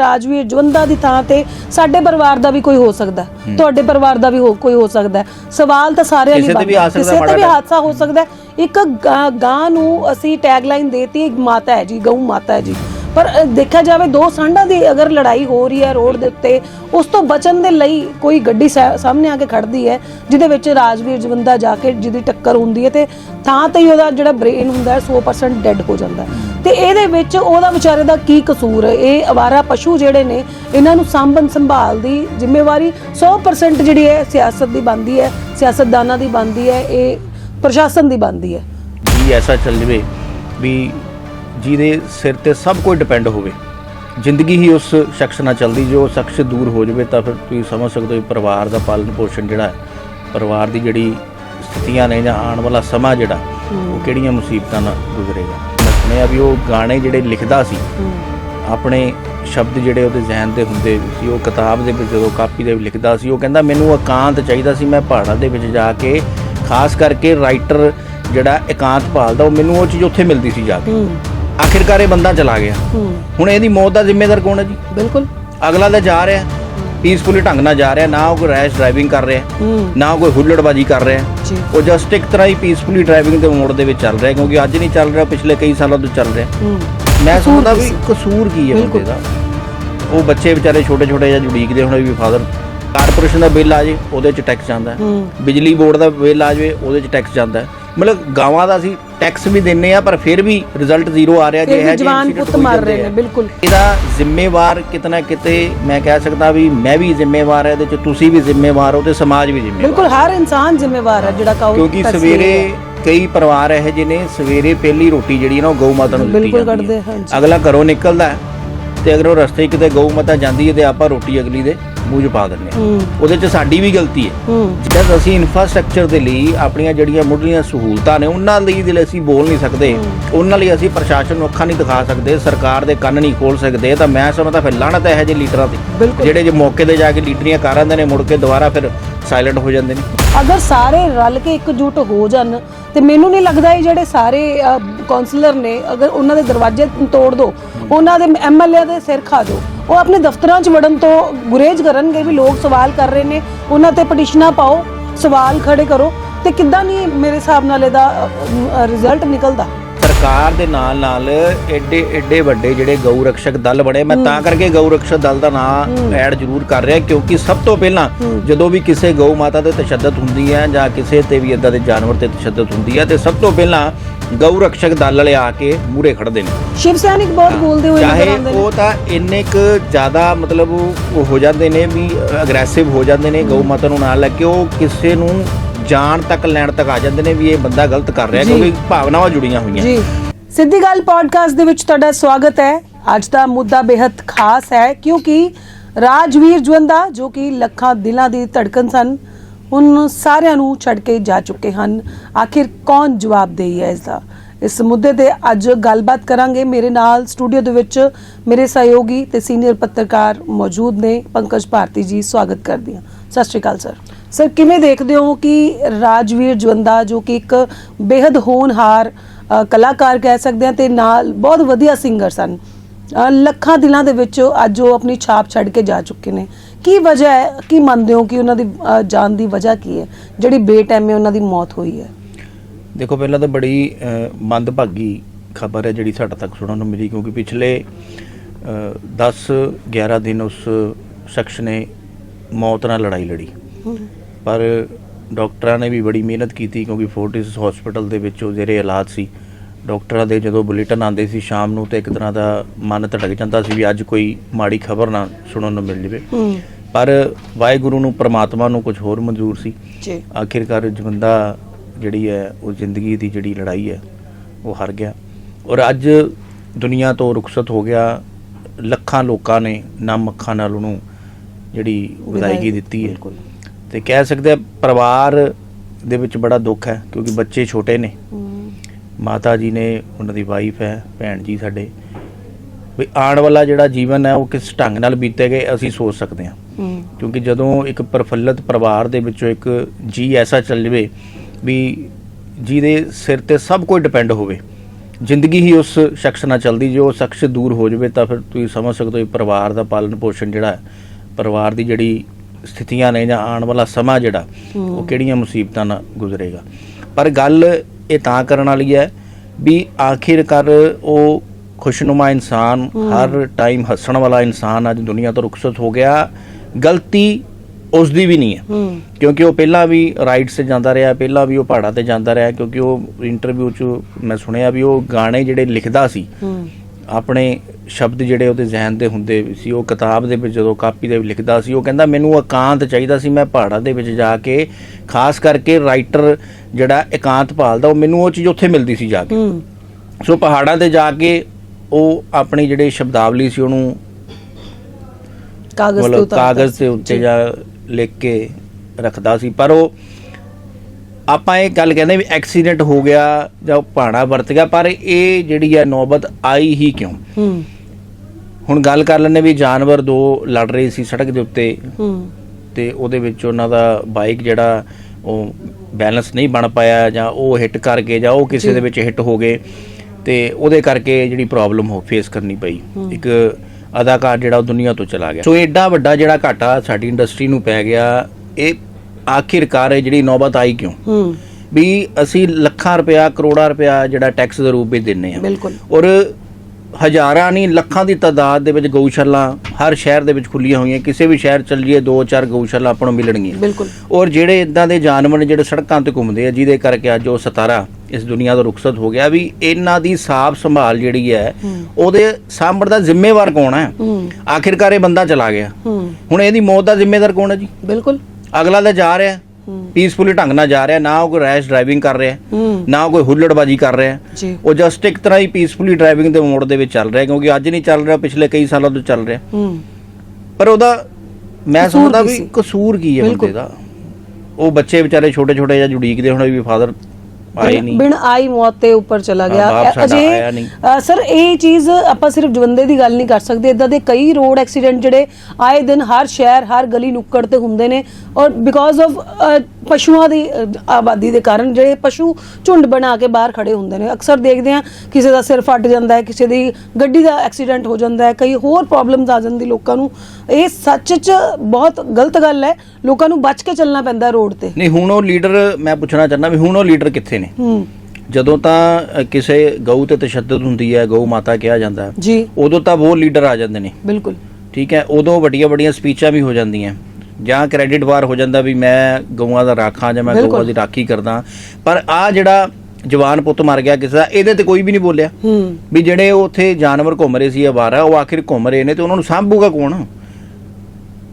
ਰਾਜਵੀਰ ਜਵੰਦਾ ਦੀ ਥਾਂ ਤੇ ਸਾਡੇ ਪਰਿਵਾਰ ਦਾ ਵੀ ਕੋਈ ਹੋ ਸਕਦਾ। ਤੁਹਾਡੇ ਪਰਿਵਾਰ ਦਾ ਵੀ ਹੋ ਕੋਈ ਹੋ ਸਕਦਾ। ਸਵਾਲ ਤਾਂ ਸਾਰਿਆਂ ਲਈ ਬਣਦਾ ਕਿਸੇ ਤੇ ਵੀ ਹਾਦਸਾ ਹੋ ਸਕਦਾ। ਇੱਕ ਗਾਂ ਨੂੰ ਅਸੀਂ ਟੈਗਲਾਈਨ ਦੇਤੀ ਮਾਤਾ ਹੈ ਜੀ ਗਊ ਮਾਤਾ ਹੈ ਜੀ ਪਰ ਦੇਖਿਆ ਜਾਵੇ ਦੋ ਸਾਂਢਾਂ ਦੀ ਅਗਰ ਲੜਾਈ ਹੋ ਰਹੀ ਹੈ ਰੋਡ ਦੇ ਉੱਤੇ, ਉਸ ਤੋਂ ਬਚਣ ਦੇ ਲਈ ਕੋਈ ਗੱਡੀ ਸਾਹਮਣੇ ਆ ਕੇ ਖੜਦੀ ਹੈ, ਜਿਹਦੇ ਵਿੱਚ ਰਾਜਵੀਰ ਜਵੰਦਾ ਜਾ ਕੇ ਜਿਹਦੀ ਟੱਕਰ ਹੁੰਦੀ ਹੈ ਤੇ ਥਾਂ ਤੇ ਹੀ ਉਹਦਾ ਜਿਹੜਾ ਬ੍ਰੇਨ ਹੁੰਦਾ ਹੈ 100% ਡੈੱਡ ਹੋ ਜਾਂਦਾ ਹੈ। ਤੇ ਇਹਦੇ ਵਿੱਚ ਉਹਦਾ ਵਿਚਾਰੇ ਦਾ ਕੀ ਕਸੂਰ ਹੈ? ਇਹ ਅਵਾਰਾ ਪਸ਼ੂ ਜਿਹੜੇ ਨੇ, ਇਹਨਾਂ ਨੂੰ ਸਾਂਭਣ ਸੰਭਾਲ ਦੀ ਜ਼ਿੰਮੇਵਾਰੀ 100% ਜਿਹੜੀ ਹੈ, ਸਿਆਸਤ ਦੀ ਬਣਦੀ ਹੈ, ਸਿਆਸਤਦਾਨਾਂ ਦੀ ਬਣਦੀ ਹੈ, ਇਹ ਪ੍ਰਸ਼ਾਸਨ ਦੀ ਬਣਦੀ ਹੈ। ਜੀ ਐਸਾ ਚੱਲ ਵੀ ਜਿਹਦੇ ਸਿਰ ਤੇ ਸਭ ਕੁਝ ਡਿਪੈਂਡ ਹੋਵੇ। ਜ਼ਿੰਦਗੀ ਹੀ ਉਸ ਸ਼ਖਸ ਨਾਲ ਚੱਲਦੀ ਜੋ ਸ਼ਖਸ ਦੂਰ ਹੋ ਜਾਵੇ ਤਾਂ ਫਿਰ ਤੁਸੀਂ ਸਮਝ ਸਕਦੇ ਹੋ ਪਰਿਵਾਰ ਦਾ ਪਾਲਣ ਪੋਸ਼ਣ ਜਿਹੜਾ ਹੈ ਪਰਿਵਾਰ ਦੀ ਜਿਹੜੀ ਸਥਿਤੀਆਂ ਨੇ ਜਾਂ ਆਉਣ ਵਾਲਾ ਸਮਾਂ ਜਿਹੜਾ ਉਹ ਕਿਹੜੀਆਂ ਮੁਸੀਬਤਾਂ ਨਾਲ ਗੁਜ਼ਰੇਗਾ। ਮੈਂ ਵੀ ਉਹ ਗਾਣੇ ਜਿਹੜੇ ਲਿਖਦਾ ਸੀ ਆਪਣੇ ਸ਼ਬਦ ਜਿਹੜੇ ਉਹਦੇ ਜ਼ਿਹਨ ਤੇ ਹੁੰਦੇ ਸੀ ਉਹ ਕਿਤਾਬ ਦੇ ਵਿੱਚ ਜਦੋਂ ਕਾਪੀ ਦੇ ਵਿੱਚ ਲਿਖਦਾ ਸੀ ਉਹ ਕਹਿੰਦਾ ਮੈਨੂੰ ਇਕਾਂਤ ਚਾਹੀਦਾ ਸੀ ਮੈਂ ਪਹਾੜਾਂ ਦੇ ਵਿੱਚ ਜਾ ਕੇ ਖਾਸ ਕਰਕੇ ਰਾਈਟਰ ਜਿਹੜਾ ਇਕਾਂਤ ਭਾਲਦਾ ਉਹ ਮੈਨੂੰ ਉਹ ਚੀਜ਼ ਉੱਥੇ ਮਿਲਦੀ ਸੀ ਜਾ ਕੇ। ਆਖਿਰਕਾਰ ਇਹ ਬੰਦਾ ਚਲਾ ਗਿਆ। ਹੁਣ ਇਹਦੀ ਮੌਤ ਦਾ ਜ਼ਿੰਮੇਦਾਰ ਕੌਣ ਹੈ ਜੀ? ਬਿਲਕੁਲ। ਅਗਲਾ ਤਾਂ ਜਾ ਰਿਹਾ। ਪੀਸਫੁਲੀ ਢੰਗ ਨਾਲ ਜਾ ਰਿਹਾ ਨਾ ਉਹ ਕੋਈ ਰੈਸ਼ ਡਰਾਈਵਿੰਗ ਕਰ ਰਿਹਾ ਨਾ ਕੋਈ ਹੁੱਲੜਬਾਜੀ ਕਰ ਰਿਹਾ। ਜੀ। ਉਹ ਜਸਟ ਇੱਕ ਤਰ੍ਹਾਂ ਹੀ ਪੀਸਫੁਲੀ ਡਰਾਈਵਿੰਗ ਦੇ ਮੋੜ ਦੇ ਵਿੱਚ ਚੱਲ ਰਿਹਾ ਕਿਉਂਕਿ ਅੱਜ ਨਹੀਂ ਚੱਲ ਰਿਹਾ ਪਿਛਲੇ ਕਈ ਸਾਲਾਂ ਤੋਂ ਚੱਲ ਰਿਹਾ। ਮੈਂ ਕੀ ਵੀ? ਕਸੂਰ ਕੀ ਹੈ। ਬੰਦੇ ਦਾ? ਉਹ ਬੱਚੇ ਵਿਚਾਰੇ ਛੋਟੇ ਛੋਟੇ ਜਾਂ ਜੁੜੀਕਦੇ ਹੁਣ ਵੀ ਫਾਦਰ ਕਾਰਪੋਰੇਸ਼ਨ ਦਾ ਬਿੱਲ ਆ ਜੇ ਉਹਦੇ ਚ ਟੈਕਸ ਜਾਂਦਾ। ਬਿਜਲੀ ਬੋਰਡ ਦਾ ਬਿੱਲ ਆ ਜਾਵੇ ਉਹਦੇ ਚ ਟੈਕਸ ਜਾਂਦਾ। ਮਤਲਬ ਗਾਵਾਂ ਦਾ ਅਸੀਂ ਟੈਕਸ ਵੀ ਦਿੰਨੇ ਆ ਪਰ ਫਿਰ ਵੀ ਰਿਜ਼ਲਟ ਜ਼ੀਰੋ ਆ ਰਿਹਾ ਵੀ ਜਿਹੇ ਜਵਾਨ ਪੁੱਤ ਮਰ ਰਹੇ ਨੇ ਬਿਲਕੁਲ। ਇਹਦਾ ਜ਼ਿੰਮੇਵਾਰ ਕਿਤਨਾ ਕਿਤੇ ਮੈਂ ਕਹਿ ਸਕਦਾ ਵੀ ਮੈਂ ਵੀ ਜ਼ਿੰਮੇਵਾਰ ਹਾਂ ਇਹਦੇ ਚ ਤੁਸੀਂ ਵੀ ਜ਼ਿੰਮੇਵਾਰ ਹੋ ਤੇ ਸਮਾਜ ਵੀ ਜ਼ਿੰਮੇਵਾਰ ਬਿਲਕੁਲ ਹਰ ਇਨਸਾਨ ਜ਼ਿੰਮੇਵਾਰ ਹੈ ਜਿਹੜਾ ਕਾਉ ਕਿਉਂਕਿ ਸਵੇਰੇ ਕਈ ਪਰਿਵਾਰ ਇਹੋ ਜਿਹੇ ਨੇ ਸਵੇਰੇ ਪਹਿਲੀ ਰੋਟੀ ਜਿਹੜੀ ਹੈ ਨਾ ਉਹ ਗਊ ਮਾਤਾ ਨੂੰ ਦਿੱਤੀ ਜਾਂਦੀ ਹੈ। ਅਗਲਾ ਘਰੋਂ ਨਿਕਲਦਾ ਹੈ ਤੇ ਅਗਰ ਉਹ ਰਸਤੇ ਕਿਤੇ ਗਊ ਮਾਤਾ ਜਾਂਦੀ ਹੈ ਤੇ ਆਪਾਂ ਰੋਟੀ ਅਗਲੀ ਦੇ ਮੂੰਹ 'ਚ ਪਾ ਦਿੰਦੇ ਹੂੰ। ਉਹਦੇ 'ਚ ਸਾਡੀ ਵੀ ਗਲਤੀ ਹੈ। ਹੂੰ। ਜਦ ਅਸੀਂ ਇਨਫਰਾਸਟ੍ਰਕਚਰ ਦੇ ਲਈ ਆਪਣੀਆਂ ਜਿਹੜੀਆਂ ਮੁੱਢਲੀਆਂ ਸਹੂਲਤਾਂ ਨੇ ਉਹਨਾਂ ਲਈ ਜਿਹੜੇ ਅਸੀਂ ਬੋਲ ਨਹੀਂ ਸਕਦੇ ਉਹਨਾਂ ਲਈ ਅਸੀਂ ਪ੍ਰਸ਼ਾਸਨ ਨੂੰ ਅੱਖਾਂ ਨਹੀਂ ਦਿਖਾ ਸਕਦੇ ਸਰਕਾਰ ਦੇ ਕੰਨ ਨਹੀਂ ਖੋਲ ਸਕਦੇ ਤਾਂ ਮੈਂ ਸਮਝਦਾ ਫਿਰ ਲਾਹਣਤ ਹੈ ਜਿਹੇ ਲੀਡਰਾਂ ਦੀ। ਬਿਲਕੁਲ। ਜਿਹੜੇ ਜੇ ਮੌਕੇ ਤੇ ਜਾ ਕੇ ਲੀਡਰੀਆਂ ਕਰ ਆਉਂਦੇ ਨੇ ਮੁੜ ਕੇ ਦੁਬਾਰਾ ਫਿਰ ਸਾਇਲੈਂਟ ਹੋ ਜਾਂਦੇ ਨੇ। ਅਗਰ ਸਾਰੇ ਰਲ ਕੇ ਇਕਜੁੱਟ ਹੋ ਜਾਣ ਤੇ ਮੈਨੂੰ ਨਹੀਂ ਲੱਗਦਾ ਇਹ ਜਿਹੜੇ ਸਾਰੇ ਕਾਉਂਸਲਰ ਨੇ ਅਗਰ ਉਹਨਾਂ ਦੇ ਦਰਵਾਜ਼ੇ ਤੋੜ ਦੋ ਉਹਨਾਂ ਦੇ ਐਮਐਲਏ ਦੇ ਸਿਰ ਖਾ ਜੋ ਉਹ ਆਪਣੇ ਦਫ਼ਤਰਾਂ 'ਚ ਵੜਨ ਤੋਂ ਗੁਰੇਜ਼ ਕਰਨਗੇ ਵੀ ਲੋਕ ਸਵਾਲ ਕਰ ਰਹੇ ਨੇ। ਉਹਨਾਂ ਤੇ ਪਟੀਸ਼ਨਾਂ ਪਾਓ ਸਵਾਲ ਖੜੇ ਕਰੋ ਤੇ ਕਿੱਦਾਂ ਨਹੀਂ ਮੇਰੇ ਹਿਸਾਬ ਨਾਲ ਇਹਦਾ ਰਿਜ਼ਲਟ ਨਿਕਲਦਾ? ਸਰਕਾਰ ਦੇ ਨਾਲ ਨਾਲ ਐਡੇ ਐਡੇ ਵੱਡੇ ਜਿਹੜੇ ਗਊ ਰਕਸ਼ਕ ਦਲ ਬਣੇ ਮੈਂ ਤਾਂ ਕਰਕੇ ਗਊ ਰਕਸ਼ਕ ਦਲ ਦਾ ਨਾਮ ਐਡ ਜ਼ਰੂਰ ਕਰ ਰਿਹਾ ਕਿਉਂਕਿ ਸਭ ਤੋਂ ਪਹਿਲਾਂ ਜਦੋਂ ਵੀ ਕਿਸੇ ਗਊ ਮਾਤਾ ਤੇ ਤਸ਼ੱਦਦ ਹੁੰਦੀ ਹੈ ਜਾਂ ਕਿਸੇ ਤੇ ਵੀ ਇਦਾਂ ਦੇ ਜਾਨਵਰ ਤੇ ਤਸ਼ੱਦਦ ਹੁੰਦੀ ਹੈ ਤੇ ਸਭ ਤੋਂ ਪਹਿਲਾਂ ਗਊ ਰਕਸ਼ਕ ਦਲ ਵਾਲੇ ਆ ਕੇ ਮੂਰੇ ਖੜਦੇ ਨੇ। ਸ਼ਿਵ ਸੈਨਿਕ ਬਹੁਤ ਬੋਲਦੇ ਹੋਏ ਨਜ਼ਰ ਚਾਹੇ ਆਉਂਦੇ ਨੇ। ਉਹ ਤਾਂ ਇੰਨੇ ਕੁ ਜ਼ਿਆਦਾ ਮਤਲਬ ਉਹ ਹੋ ਜਾਂਦੇ ਨੇ ਵੀ ਅਗਰੈਸਿਵ ਹੋ ਜਾਂਦੇ ਨੇ ਗਊ ਮਾਤਾ ਨੂੰ ਨਾਲ ਲੈ ਕੇ ਉਹ ਕਿਸੇ ਨੂੰ ਜਾਨ ਤੱਕ ਲੈਣ ਤੱਕ ਆ ਜਾਂਦੇ ਨੇ ਵੀ ਇਹ ਬੰਦਾ ਗਲਤ ਕਰ ਰਿਹਾ ਜੀ। ਕਿਉਂਕਿ ਭਾਵਨਾਵਾਂ ਜੁੜੀਆਂ ਹੋਈਆਂ। ਜੀ। ਸਿੱਧੀ ਗੱਲ ਪੋਡਕਾਸਟ ਦੇ ਵਿੱਚ ਤੁਹਾਡਾ ਸਵਾਗਤ ਹੈ। ਅੱਜ ਦਾ ਮੁੱਦਾ ਬੇहद ਖਾਸ ਹੈ ਕਿਉਂਕਿ ਰਾਜਵੀਰ ਜਵੰਦਾ ਜੋ ਕਿ ਲੱਖਾਂ ਦਿਲਾਂ ਦੀ ਧੜਕਨ ਸਨ ਹੁਣ ਸਾਰਿਆਂ ਨੂੰ ਛੱਡ ਕੇ ਜਾ ਚੁੱਕੇ ਹਨ। ਆਖਿਰ ਕੌਣ ਜਵਾਬਦੇਹੀ ਹੈ ਇਸ ਦਾ ਇਸ ਮੁੱਦੇ ਤੇ ਅੱਜ ਗੱਲਬਾਤ ਕਰਾਂਗੇ। ਮੇਰੇ ਨਾਲ ਸਟੂਡੀਓ ਦੇ ਵਿੱਚ ਮੇਰੇ ਸਹਿਯੋਗੀ ਤੇ ਸੀਨੀਅਰ ਪੱਤਰਕਾਰ ਮੌਜੂਦ ਨੇ। ਪੰਕਜ ਭਾਰਤੀ ਜੀ, ਸਵਾਗਤ ਕਰਦੀ ਹਾਂ। ਸਤਿ ਸ਼੍ਰੀ ਅਕਾਲ, ਸਰ। ਸਰ, ਕਿਵੇਂ ਦੇਖਦੇ ਹੋ ਕਿ ਰਾਜਵੀਰ ਜਵੰਦਾ, ਜੋ ਕਿ ਇੱਕ ਬੇहद ਹੋਣਹਾਰ ਕਲਾਕਾਰ ਕਹਿ ਸਕਦੇ ਹਾਂ ਤੇ ਨਾਲ ਬਹੁਤ ਵਧੀਆ ਸਿੰਗਰ ਸਨ ਲੱਖਾਂ ਦਿਲਾਂ ਦੇ ਵਿੱਚ ਅੱਜ ਉਹ ਆਪਣੀ ਛਾਪ ਛੱਡ ਕੇ ਜਾ ਚੁੱਕੇ ਨੇ। ਕੀ ਵਜ੍ਹਾ ਹੈ? ਕੀ ਮੰਨਦੇ ਹੋ ਕਿ ਉਹਨਾਂ ਦੀ ਅ, ਜਾਣ ਦੀ ਵਜ੍ਹਾ ਕੀ ਹੈ? ਜਿਹੜੀ ਬੇਟਾਈਮੇ ਉਹਨਾਂ ਦੀ ਮੌਤ ਹੋਈ ਹੈ। ਦੇਖੋ ਪਹਿਲਾਂ ਤਾਂ ਬੜੀ ਅ, ਮੰਦਭਾਗੀ ਖਬਰ ਹੈ ਜਿਹੜੀ ਸਾਡੇ ਤੱਕ ਸੁਣਨ ਨੂੰ ਮਿਲੀ ਕਿਉਂਕਿ ਪਿਛਲੇ 10 11 ਦਿਨ ਉਸ ਸ਼ਖਸ ਨੇ ਮੌਤ ਨਾਲ ਲੜਾਈ ਲੜੀ। ਪਰ ਡਾਕਟਰਾਂ ਨੇ ਵੀ ਬੜੀ ਮਿਹਨਤ ਕੀਤੀ ਕਿਉਂਕਿ ਫੋਰਟਿਸ ਹਸਪੀਟਲ ਦੇ ਵਿੱਚ ਉਹ ਜਿਹੜੇ ਹਾਲਾਤ ਸੀ ਡਾਕਟਰਾਂ ਦੇ ਜਦੋਂ ਬੁਲੇਟਿਨ ਆਉਂਦੇ ਸੀ ਸ਼ਾਮ ਨੂੰ ਤੇ ਇੱਕ ਤਰ੍ਹਾਂ ਦਾ ਮਨ ਧੜਕ ਜਾਂਦਾ ਸੀ ਵੀ ਅੱਜ ਕੋਈ ਮਾੜੀ ਖਬਰ ਨਾ ਸੁਣਨ ਨੂੰ ਮਿਲ ਜਾਵੇ। ਪਰ ਵਾਹਿਗੁਰੂ ਨੂੰ ਪ੍ਰਮਾਤਮਾ ਨੂੰ ਕੁਝ ਹੋਰ ਮਨਜ਼ੂਰ ਸੀ। ਜੀ। ਆਖਿਰਕਾਰ ਜਵੰਦਾ ਜਿਹੜੀ ਹੈ ਉਹ ਜ਼ਿੰਦਗੀ ਦੀ ਜਿਹੜੀ ਲੜਾਈ ਹੈ ਉਹ ਹਾਰ ਗਿਆ। ਔਰ ਅੱਜ ਦੁਨੀਆ ਤੋਂ ਰੁਖਸਤ ਹੋ ਗਿਆ ਲੱਖਾਂ ਲੋਕਾਂ ਨੇ ਨਮ ਅੱਖਾਂ ਨਾਲ ਉਹਨੂੰ ਜਿਹੜੀ ਵਿਦਾਇਗੀ ਦਿੱਤੀ ਹੈ। ਤੇ ਕਹਿ ਸਕਦੇ ਆ ਪਰਿਵਾਰ ਦੇ ਵਿੱਚ ਬੜਾ ਦੁੱਖ ਹੈ ਕਿਉਂਕਿ ਬੱਚੇ ਛੋਟੇ ਨੇ। ਮਾਤਾ ਜੀ ਨੇ ਉਹਨਾਂ ਦੀ ਵਾਈਫ ਹੈ ਭੈਣ ਜੀ ਸਾਡੇ। ਵੀ ਆਉਣ ਵਾਲਾ ਜਿਹੜਾ ਜੀਵਨ ਹੈ ਉਹ ਕਿਸ ਢੰਗ ਨਾਲ ਬੀਤੇਗਾ ਅਸੀਂ ਸੋਚ ਸਕਦੇ ਹਾਂ। ਕਿਉਂਕਿ ਜਦੋਂ ਇੱਕ ਪ੍ਰਫੁੱਲਤ ਪਰਿਵਾਰ ਦੇ ਵਿੱਚੋਂ ਇੱਕ ਜੀ ਐਸਾ ਚੱਲ ਜਵੇ ਵੀ ਜਿਹਦੇ ਸਿਰ ਤੇ ਸਭ ਕੁਝ ਡਿਪੈਂਡ ਹੋਵੇ ਜ਼ਿੰਦਗੀ ਹੀ ਉਸ ਸ਼ਖਸ ਨਾਲ ਚੱਲਦੀ ਜੇ ਉਹ ਸ਼ਖਸ ਦੂਰ ਹੋ ਜਾਵੇ ਤਾਂ ਫਿਰ ਤੁਸੀਂ ਸਮਝ ਸਕਦੇ ਹੋ ਪਰਿਵਾਰ ਦਾ ਪਾਲਣ ਪੋਸ਼ਣ ਜਿਹੜਾ ਹੈ ਪਰਿਵਾਰ ਦੀ ਜਿਹੜੀ ਸਥਿਤੀਆਂ ਨੇ ਜਾਂ ਆਉਣ ਵਾਲਾ ਸਮਾਂ ਜਿਹੜਾ ਉਹ ਕਿਹੜੀਆਂ ਮੁਸੀਬਤਾਂ ਨਾਲ ਗੁਜ਼ਰੇਗਾ। ਪਰ ਗੱਲ ਇਹ ਤਾਂ ਕਰਨ ਵਾਲੀ ਹੈ ਵੀ ਆਖਿਰਕਾਰ ਉਹ ਖੁਸ਼ਨੁਮਾ ਇਨਸਾਨ ਹਰ ਟਾਈਮ ਹੱਸਣ ਵਾਲਾ ਇਨਸਾਨ ਅੱਜ ਦੁਨੀਆ ਤੋਂ ਰੁਖਸਤ ਹੋ ਗਿਆ। ਗਲਤੀ ਉਸ ਦੀ ਵੀ ਨਹੀਂ ਹੈ। ਕਿਉਂਕਿ ਉਹ ਪਹਿਲਾਂ ਵੀ ਰਾਈਡ 'ਤੇ ਜਾਂਦਾ ਰਿਹਾ ਪਹਿਲਾਂ ਵੀ ਉਹ ਪਹਾੜਾਂ ਤੇ ਜਾਂਦਾ ਰਿਹਾ ਕਿਉਂਕਿ ਉਹ ਇੰਟਰਵਿਊ 'ਚ ਮੈਂ ਸੁਣਿਆ ਵੀ ਉਹ ਗਾਣੇ ਜਿਹੜੇ ਲਿਖਦਾ ਸੀ ਆਪਣੇ ਸ਼ਬਦ ਜਿਹੜੇ ਉਹਦੇ ਜ਼ਿਹਨ ਦੇ ਹੁੰਦੇ ਸੀ ਉਹ ਕਿਤਾਬ ਦੇ ਵਿੱਚ ਜਦੋਂ ਕਾਪੀ ਦੇ ਵਿੱਚ ਲਿਖਦਾ ਸੀ ਉਹ ਕਹਿੰਦਾ ਮੈਨੂੰ ਇਕਾਂਤ ਚਾਹੀਦਾ ਸੀ ਮੈਂ ਪਹਾੜਾਂ ਦੇ ਵਿੱਚ ਜਾ ਕੇ ਖਾਸ ਕਰਕੇ ਰਾਈਟਰ ਜਿਹੜਾ ਇਕਾਂਤ ਭਾਲਦਾ ਉਹ ਮੈਨੂੰ ਉਹ ਚੀਜ਼ ਉੱਥੇ ਮਿਲਦੀ ਸੀ ਜਾ ਕੇ ਸੋ ਪਹਾੜਾਂ ਤੇ ਜਾ ਕੇ ਉਹ ਆਪਣੀ ਜਿਹੜੀ ਸ਼ਬਦਾਵਲੀ ਸੀ ਉਹਨੂੰ ਕਾਗਜ਼ ਤੇ ਕਾਗਜ਼। ਤੇ ਉੱਤੇ। ਜਾਂ ਲਿਖ ਕੇ ਰੱਖਦਾ ਸੀ ਪਰ ਉਹ ਆਪਾਂ ਇਹ ਗੱਲ ਕਹਿੰਦੇ ਵੀ ਐਕਸੀਡੈਂਟ ਹੋ ਗਿਆ ਜਾਂ ਪਹਾੜਾ ਵਰਤ ਗਿਆ ਪਰ ਇਹ ਜਿਹੜੀ ਹੈ ਨੌਬਤ ਆਈ ਹੀ ਕਿਉਂ? ਹੂੰ। ਹੁਣ ਗੱਲ ਕਰ ਲੈਂਦੇ ਵੀ ਜਾਨਵਰ ਦੋ ਲੜ ਰਹੇ ਸੀ ਸੜਕ ਦੇ ਉੱਤੇ। ਹੂੰ। ਤੇ ਉਹਦੇ ਵਿੱਚ ਉਹਨਾਂ ਦਾ ਬਾਈਕ ਜਿਹੜਾ ਉਹ ਬੈਲੈਂਸ ਨਹੀਂ ਬਣ ਪਾਇਆ ਜਾਂ ਉਹ ਹਿੱਟ ਕਰ ਗਏ ਜਾਂ ਉਹ ਕਿਸੇ। ਦੇ ਵਿੱਚ ਹਿੱਟ ਹੋ ਗਏ। ਤੇ ਉਹਦੇ ਕਰਕੇ ਜਿਹੜੀ ਪ੍ਰੋਬਲਮ ਹੋ ਫੇਸ ਕਰਨੀ ਪਈ। ਇੱਕ ਅਦਾਕਾਰ ਜਿਹੜਾ ਉਹ ਦੁਨੀਆ ਤੋਂ ਚਲਾ ਗਿਆ। ਸੋ ਐਡਾ ਵੱਡਾ ਜਿਹੜਾ ਘਾਟਾ ਸਾਡੀ ਇੰਡਸਟਰੀ ਨੂੰ ਪੈ ਗਿਆ ਇਹ ਆਖਿਰਕਾਰ ਇਹ ਜਿਹੜੀ ਨੌਬਤ ਆਈ ਕਿਉਂ? ਹੂੰ। ਵੀ ਅਸੀਂ ਲੱਖਾਂ ਰੁਪਇਆ ਕਰੋੜਾਂ ਰੁਪਇਆ ਜਿਹੜਾ ਟੈਕਸ ਦੇ ਰੂਪ ਵਿੱਚ ਦਿੰਨੇ ਆ ਬਿਲਕੁਲ। ਔਰ ਹਜ਼ਾਰਾਂ ਨਹੀਂ ਲੱਖਾਂ ਦੀ ਤਾਦਾਦ ਦੇ ਵਿੱਚ ਗਊਸ਼ਾਲਾ ਹਰ ਸ਼ਹਿਰ ਦੇ ਵਿੱਚ ਖੁੱਲੀਆਂ ਹੋਈਆਂ। ਕਿਸੇ ਵੀ ਸ਼ਹਿਰ ਚੱਲ ਜੀਏ ਦੋ ਚਾਰ ਗਊਸ਼ਾਲਾ ਆਪਾਂ ਨੂੰ ਮਿਲਣਗੀਆਂ। ਬਿਲਕੁਲ। ਔਰ ਜਿਹੜੇ ਇਦਾਂ ਦੇ ਜਾਨਵਰ ਨੇ ਜਿਹੜੇ ਸੜਕਾਂ ਤੇ ਘੁੰਮਦੇ ਆ ਜਿਹਦੇ ਕਰਕੇ ਅੱਜ ਉਹ ਸਤਾਰਾ ਇਸ ਦੁਨੀਆ ਤੋਂ ਰੁਖਸਤ ਹੋ ਗਿਆ ਵੀ ਇਹਨਾਂ ਦੀ ਸਾਫ਼ ਸੰਭਾਲ ਜਿਹੜੀ ਹੈ ਉਹਦੇ ਸਾਂਭਣ ਦਾ ਜ਼ਿੰਮੇਵਾਰ ਕੌਣ ਹੈ? ਆਖਿਰਕਾਰ ਇਹ ਬੰਦਾ ਚਲਾ ਗਿਆ। ਹੁਣ ਇਹਦੀ ਮੌਤ ਦਾ ਜ਼ਿੰਮੇਵਾਰ ਕੌਣ ਹੈ ਜੀ? ਬਿਲਕੁਲ। ਅਗਲਾ ਤਾਂ ਜਾ ਰਿਹਾ ਪੀਸਫੁਲੀ ਢੰਗ ਨਾਲ ਜਾ ਰਿਹਾ ਨਾ ਉਹ ਕੋਈ ਰੈਸ਼ ਡਰਾਈਵਿੰਗ ਕਰ ਰਿਹਾ ਨਾ ਕੋਈ ਹੁੱਲੜਬਾਜੀ ਕਰ ਰਿਹਾ। ਉਹ ਜਸਟ ਇੱਕ ਤਰ੍ਹਾਂ ਹੀ ਪੀਸਫੁਲੀ ਡਰਾਈਵਿੰਗ ਦੇ ਮੋਡ ਦੇ ਵਿੱਚ ਚੱਲ ਰਿਹਾ ਕਿਉਂਕਿ ਅੱਜ ਨਹੀਂ ਚੱਲ ਰਿਹਾ ਪਿਛਲੇ ਕਈ ਸਾਲਾਂ ਤੋਂ ਚੱਲ ਰਿਹਾ। ਪਰ ਉਹਦਾ ਮੈਂ ਸਮਝਦਾ ਵੀ? ਕਸੂਰ ਕੀ ਹੈ। ਬੰਦੇ ਦਾ? ਉਹ ਬੱਚੇ ਵਿਚਾਰੇ ਛੋਟੇ ਛੋਟੇ ਜਿਹਾ ਜੁੜੀਕਦੇ ਹੁਣ ਵੀ ਫਾਦਰ ਆਏ ਨਹੀਂ। ਬਿਨ ਆਈ ਮੌਤ ਤੇ ਉੱਪਰ ਚਲਾ ਗਿਆ। ਅਜੇ ਸਰ ਇਹ ਚੀਜ਼ ਆਪਾਂ ਸਿਰਫ ਜਵੰਦੇ ਦੀ ਗੱਲ ਨਹੀਂ ਕਰ ਸਕਦੇ। ਇਦਾਂ ਦੇ ਕਈ ਰੋਡ ਐਕਸੀਡੈਂਟ ਜਿਹੜੇ ਆਏ ਦਿਨ ਹਰ ਸ਼ਹਿਰ ਹਰ ਗਲੀ ਨੁੱਕੜ ਤੇ ਹੁੰਦੇ ਨੇ ਔਰ ਬਿਕੋਜ਼ ਆਫ ਪਸ਼ੂਆਂ ਦੀ ਆਬਾਦੀ ਦੇ ਕਾਰਨ ਜਿਹੜੇ ਪਸ਼ੂ ਝੁੰਡ ਬਣਾ ਕੇ ਬਾਹਰ ਖੜੇ ਹੁੰਦੇ ਨੇ। ਅਕਸਰ ਦੇਖਦੇ ਆ ਕਿਸੇ ਦਾ ਸਿਰ ਫਟ ਜਾਂਦਾ ਹੈ ਕਿਸੇ ਦੀ ਗੱਡੀ ਦਾ ਐਕਸੀਡੈਂਟ ਹੋ ਜਾਂਦਾ ਹੈ ਕਈ ਹੋਰ ਪ੍ਰੋਬਲਮਸ ਆ ਜਾਂਦੀ ਲੋਕਾਂ ਨੂੰ। ਇਹ ਸੱਚ 'ਚ ਬਹੁਤ ਗਲਤ ਗੱਲ ਹੈ। ਲੋਕਾਂ ਨੂੰ ਬਚ ਕੇ ਚੱਲਣਾ ਪੈਂਦਾ ਰੋਡ ਤੇ। ਨਹੀਂ ਹੁਣ ਉਹ ਲੀਡਰ ਮੈਂ ਪੁੱਛਣਾ ਚਾਹੁੰਦਾ ਵੀ ਹੁਣ ਉਹ ਲੀਡਰ ਕਿੱਥੇ ਨੇ? ਹੂੰ। ਜਦੋਂ ਤਾਂ ਕਿਸੇ ਗਊ ਤੇ ਤਸ਼ੱਦਦ ਹੁੰਦੀ ਹੈ ਗਊ ਮਾਤਾ ਕਿਹਾ ਜਾਂਦਾ ਜੀ। ਉਦੋਂ ਤਾਂ ਉਹ ਲੀਡਰ ਆ ਜਾਂਦੇ ਨੇ। ਬਿਲਕੁਲ। ਠੀਕ ਹੈ ਉਦੋਂ ਵੱਡੀਆਂ ਵੱਡੀਆਂ ਸਪੀਚਾਂ ਵੀ ਹੋ ਜਾਂਦੀਆਂ। ਜਾਂ ਕ੍ਰੈਡਿਟ ਵਾਰ ਹੋ ਜਾਂਦਾ ਵੀ ਮੈਂ ਗਊਆਂ ਦਾ ਰਾਖਾਂ ਜਾਂ ਮੈਂ। ਗਊਆਂ ਦੀ ਰਾਖੀ ਕਰਦਾ। ਪਰ ਆ ਜਿਹੜਾ ਜਵਾਨ ਪੁੱਤ ਮਰ ਗਿਆ ਕਿਸੇ ਦਾ ਇਹਦੇ ਤੇ ਕੋਈ ਵੀ ਨਹੀਂ ਬੋਲਿਆ। ਵੀ ਜਿਹੜੇ ਉੱਥੇ ਜਾਨਵਰ ਘੁੰਮ ਰਹੇ ਸੀ ਅਵਾਰਾ ਉਹ ਆਖਿਰ ਘੁੰਮ ਰਹੇ ਨੇ ਤੇ ਉਹਨਾਂ ਨੂੰ ਸਾਂਭੂਗਾ ਕੌਣ?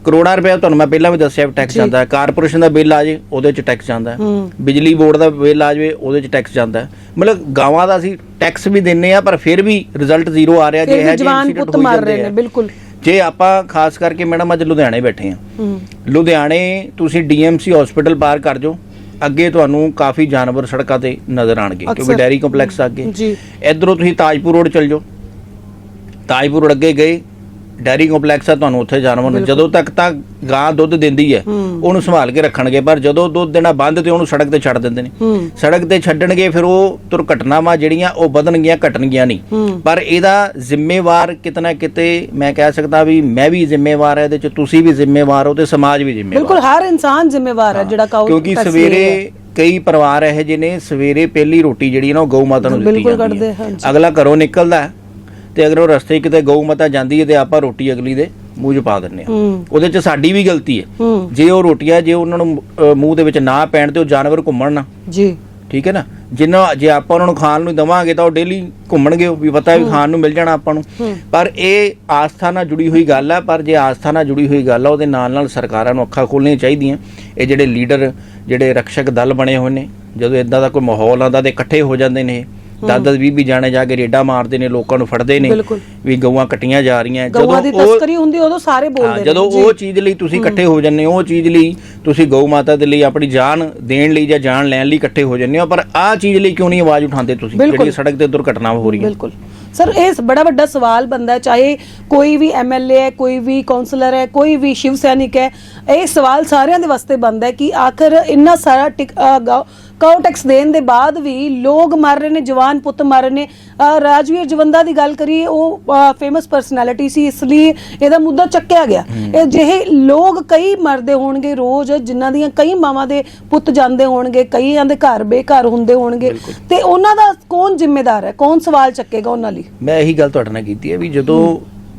ਕਰੋੜਾਂ ਰੁਪਏ ਤੁਹਾਨੂੰ ਮੈਂ ਪਹਿਲਾਂ ਵੀ ਦੱਸਿਆ ਟੈਕਸ ਜੀ। ਜਾਂਦਾ ਹੈ। ਕਾਰਪੋਰੇਸ਼ਨ ਦਾ ਬਿੱਲ ਆ ਜੇ ਉਹਦੇ 'ਚ ਟੈਕਸ ਜਾਂਦਾ ਹੈ। ਬਿਜਲੀ ਬੋਰਡ ਦਾ ਬਿੱਲ ਆ ਜਾਵੇ ਉਹਦੇ 'ਚ ਟੈਕਸ ਜਾਂਦਾ ਹੈ। ਮਤਲਬ ਗਾਵਾਂ ਦਾ ਅਸੀਂ ਟੈਕਸ ਵੀ ਦਿੰਨੇ ਆ ਪਰ ਫਿਰ ਵੀ ਰਿਜ਼ਲਟ ਜ਼ੀਰੋ ਆ ਰਿਹਾ ਜੇ ਹੈ ਜਵਾਨ ਪੁੱਤ ਮਰ ਰਹੇ ਨੇ ਬਿਲਕੁਲ। ਜੇ ਆਪਾਂ ਖਾਸ ਕਰਕੇ ਮੈਡਮ ਅੱਜ ਲੁਧਿਆਣੇ ਬੈਠੇ ਆ ਲੁਧਿਆਣੇ ਤੁਸੀਂ ਡੀਐਮਸੀ ਹਸਪੀਟਲ ਪਾਰ ਕਰ ਜਾਓ ਅੱਗੇ ਤੁਹਾਨੂੰ ਕਾਫੀ ਜਾਨਵਰ ਸੜਕਾਂ ਤੇ ਨਜ਼ਰ ਆਣਗੇ ਕਿਉਂਕਿ। ਡੈਰੀ ਕੰਪਲੈਕਸ ਅੱਗੇ। ਜੀ। ਇਧਰੋਂ ਤੁਸੀਂ ਤਾਜਪੁਰ ਰੋਡ ਚੱਲ ਜਾਓ। ਤਾਜਪੁਰ ਰੋਡ ਅੱਗੇ ਗਏ ਡੈਰੀ ਕੰਪਲੈਕਸ ਆ ਤੁਹਾਨੂੰ ਉੱਥੇ ਜਾਨਵਰ ਨੂੰ। ਜਦੋਂ ਤੱਕ ਤਾਂ ਗਾਂ ਦੁੱਧ ਦਿੰਦੀ ਹੈ। ਉਹਨੂੰ ਸੰਭਾਲ ਕੇ ਰੱਖਣਗੇ ਪਰ ਜਦੋਂ ਦੁੱਧ ਦੇਣਾ ਬੰਦ ਤੇ ਉਹਨੂੰ ਸੜਕ ਤੇ ਛੱਡ ਦਿੰਦੇ ਨੇ। ਸੜਕ ਤੇ ਛੱਡਣਗੇ ਫਿਰ ਉਹ ਦੁਰਘਟਨਾਵਾਂ ਜਿਹੜੀਆਂ ਉਹ ਵਧਣਗੀਆਂ ਘਟਣਗੀਆਂ ਨਹੀਂ। ਪਰ ਇਹਦਾ ਜ਼ਿੰਮੇਵਾਰ ਕਿਤਨਾ ਕਿਤੇ ਮੈਂ ਕਹਿ ਸਕਦਾ ਵੀ ਮੈਂ ਵੀ ਜ਼ਿੰਮੇਵਾਰ ਹਾਂ ਇਹਦੇ ਚ ਤੁਸੀਂ ਵੀ ਜ਼ਿੰਮੇਵਾਰ ਹੋ ਤੇ ਸਮਾਜ ਵੀ ਜ਼ਿੰਮੇਵਾਰ ਬਿਲਕੁਲ ਹਰ ਇਨਸਾਨ ਜ਼ਿੰਮੇਵਾਰ ਹੈ ਜਿਹੜਾ ਕਾਉ ਕਿਉਂਕਿ ਸਵੇਰੇ ਕਈ ਪਰਿਵਾਰ ਇਹੋ ਜਿਹੇ ਨੇ ਸਵੇਰੇ ਪਹਿਲੀ ਰੋਟੀ ਜਿਹੜੀ ਨਾ ਉਹ ਗਊ ਮਾਤਾ ਨੂੰ ਦਿੱਤੀ ਜਾਂਦੀ ਹੈ। ਅਗਲਾ ਘਰੋਂ ਨਿਕਲਦਾ ਹੈ। ਤੇ ਅਗਰ ਉਹ ਰਸਤੇ ਕਿਤੇ ਗਊ ਮਾਤਾ ਜਾਂਦੀ ਹੈ ਤੇ ਆਪਾਂ ਰੋਟੀ ਅਗਲੀ ਦੇ ਮੂੰਹ 'ਚ ਪਾ ਦਿੰਨੇ ਆ ਹੂੰ। ਉਹਦੇ 'ਚ ਸਾਡੀ ਵੀ ਗਲਤੀ ਹੈ। ਹੂੰ। ਜੇ ਉਹ ਰੋਟੀਆਂ ਜੇ ਉਹਨਾਂ ਨੂੰ ਮੂੰਹ ਦੇ ਵਿੱਚ ਨਾ ਪੈਣ ਤੇ ਉਹ ਜਾਨਵਰ ਘੁੰਮਣ ਨਾ। ਜੀ। ਠੀਕ ਹੈ ਨਾ? ਜਿੰਨਾ ਜੇ ਆਪਾਂ ਉਹਨਾਂ ਨੂੰ ਖਾਣ ਨੂੰ ਦਵਾਂਗੇ ਤਾਂ ਉਹ ਡੇਲੀ ਘੁੰਮਣਗੇ ਉਹ ਵੀ ਪਤਾ ਵੀ ਖਾਣ ਨੂੰ ਮਿਲ ਜਾਣਾ ਆਪਾਂ ਨੂੰ। ਹੂੰ। ਪਰ ਇਹ ਆਸਥਾ ਨਾਲ ਜੁੜੀ ਹੋਈ ਗੱਲ ਹੈ ਪਰ ਜੇ ਆਸਥਾ ਨਾਲ ਜੁੜੀ ਹੋਈ ਗੱਲ ਹੈ ਉਹਦੇ ਨਾਲ ਨਾਲ ਸਰਕਾਰਾਂ ਨੂੰ ਅੱਖਾਂ ਖੋਲ੍ਹਣੀਆਂ ਚਾਹੀਦੀਆਂ। ਇਹ ਜਿਹੜੇ ਲੀਡਰ ਜਿਹੜੇ ਰਕਸ਼ਕ ਦਲ ਬਣੇ ਹੋਏ ਨੇ ਜਦੋਂ ਇਦਾਂ ਦਾ ਕੋਈ ਮਾਹੌਲ ਆਉਂਦਾ ਤੇ ਇਕੱਠੇ ਹੋ ਜਾਂਦੇ ਨੇ ਦਸ ਦਸ ਵੀਹ ਵੀਹ ਜਾਣੇ ਜਾ ਕੇ ਰੇਡਾ ਮਾਰਦੇ ਨੇ ਲੋਕਾਂ ਨੂੰ ਫੜਦੇ ਨੇ। ਵੀ ਗਊਆਂ ਕੱਟੀਆਂ ਜਾ ਰਹੀਆਂ ਗਊਆਂ ਦੀ ਤਸਕਰੀ ਹੁੰਦੀ ਉਦੋਂ ਸਾਰੇ ਹਾਂ, ਬੋਲਦੇ ਨੇ ਜਦੋਂ। ਉਹ ਚੀਜ਼ ਲਈ ਤੁਸੀਂ ਇਕੱਠੇ ਹੋ ਜੰਨੇ ਹੋ ਉਹ ਚੀਜ਼ ਲਈ ਤੁਸੀਂ ਗਊ ਮਾਤਾ ਦੇ ਲਈ ਆਪਣੀ ਜਾਨ ਦੇਣ ਲਈ ਜਾਂ ਜਾਨ ਲੈਣ ਲਈ ਇਕੱਠੇ ਹੋ ਜੰਨੇ ਹੋ ਪਰ ਆਹ ਚੀਜ਼ ਲਈ ਕਿਉਂ ਨਹੀਂ ਆਵਾਜ਼ ਉਠਾਉਂਦੇ ਤੁਸੀਂ। ਜਿਹੜੀ ਸੜਕ ਤੇ ਦੁਰਘਟਨਾਵਾਂ ਹੋ ਰਹੀਆਂ ਬਿਲਕੁਲ ਸਰ ਇਹ ਬੜਾ ਵੱਡਾ ਸਵਾਲ ਬੰਦਾ ਹੈ ਚਾਹੇ ਕੋਈ ਵੀ ਐਮਐਲਏ ਹੈ ਕੋਈ ਵੀ ਕਾਉਂਸਲਰ ਹੈ ਕੋਈ ਵੀ ਸ਼ਿਵ ਸੈਨਿਕ ਹੈ ਇਹ ਸਵਾਲ ਸਾਰਿਆਂ ਦੇ ਵਾਸਤੇ ਬੰਦਾ ਹੈ ਕਿ ਆਖਰ ਇੰਨਾ ਸਾਰਾ ਕਾਉ ਟੈਕਸ ਦੇਣ ਦੇ ਬਾਅਦ ਵੀ ਲੋਕ ਮਰ ਰਹੇ ਨੇ ਜਵਾਨ ਪੁੱਤ ਮਰ ਰਹੇ ਨੇ। ਰਾਜਵੀਰ ਜਵੰਦਾ ਦੀ ਗੱਲ ਕਰੀਏ ਉਹ ਫੇਮਸ ਪਰਸਨੈਲਿਟੀ ਸੀ ਇਸ ਲਈ ਇਹਦਾ ਮੁੱਦਾ ਚੱਕਿਆ ਗਿਆ। ਇਹ ਜਿਹੇ ਲੋਕ ਕਈ ਮਰਦੇ ਹੋਣਗੇ ਰੋਜ਼ ਜਿਨ੍ਹਾਂ ਦੀਆਂ ਕਈ ਮਾਵਾਂ ਦੇ ਪੁੱਤ ਜਾਂਦੇ ਹੋਣਗੇ ਕਈਆਂ ਦੇ ਘਰ ਬੇਘਰ ਹੁੰਦੇ ਹੋਣਗੇ। ਤੇ ਉਹਨਾਂ ਦਾ ਕੌਣ ਜ਼ਿੰਮੇਦਾਰ ਹੈ? ਕੌਣ ਸਵਾਲ ਚੱਕੇਗਾ ਉਹਨਾਂ ਲਈ? ਮੈਂ ਇਹੀ ਗੱਲ ਤੁਹਾਡੇ ਨਾਲ ਕੀਤੀ ਹੈ ਵੀ ਜਦੋਂ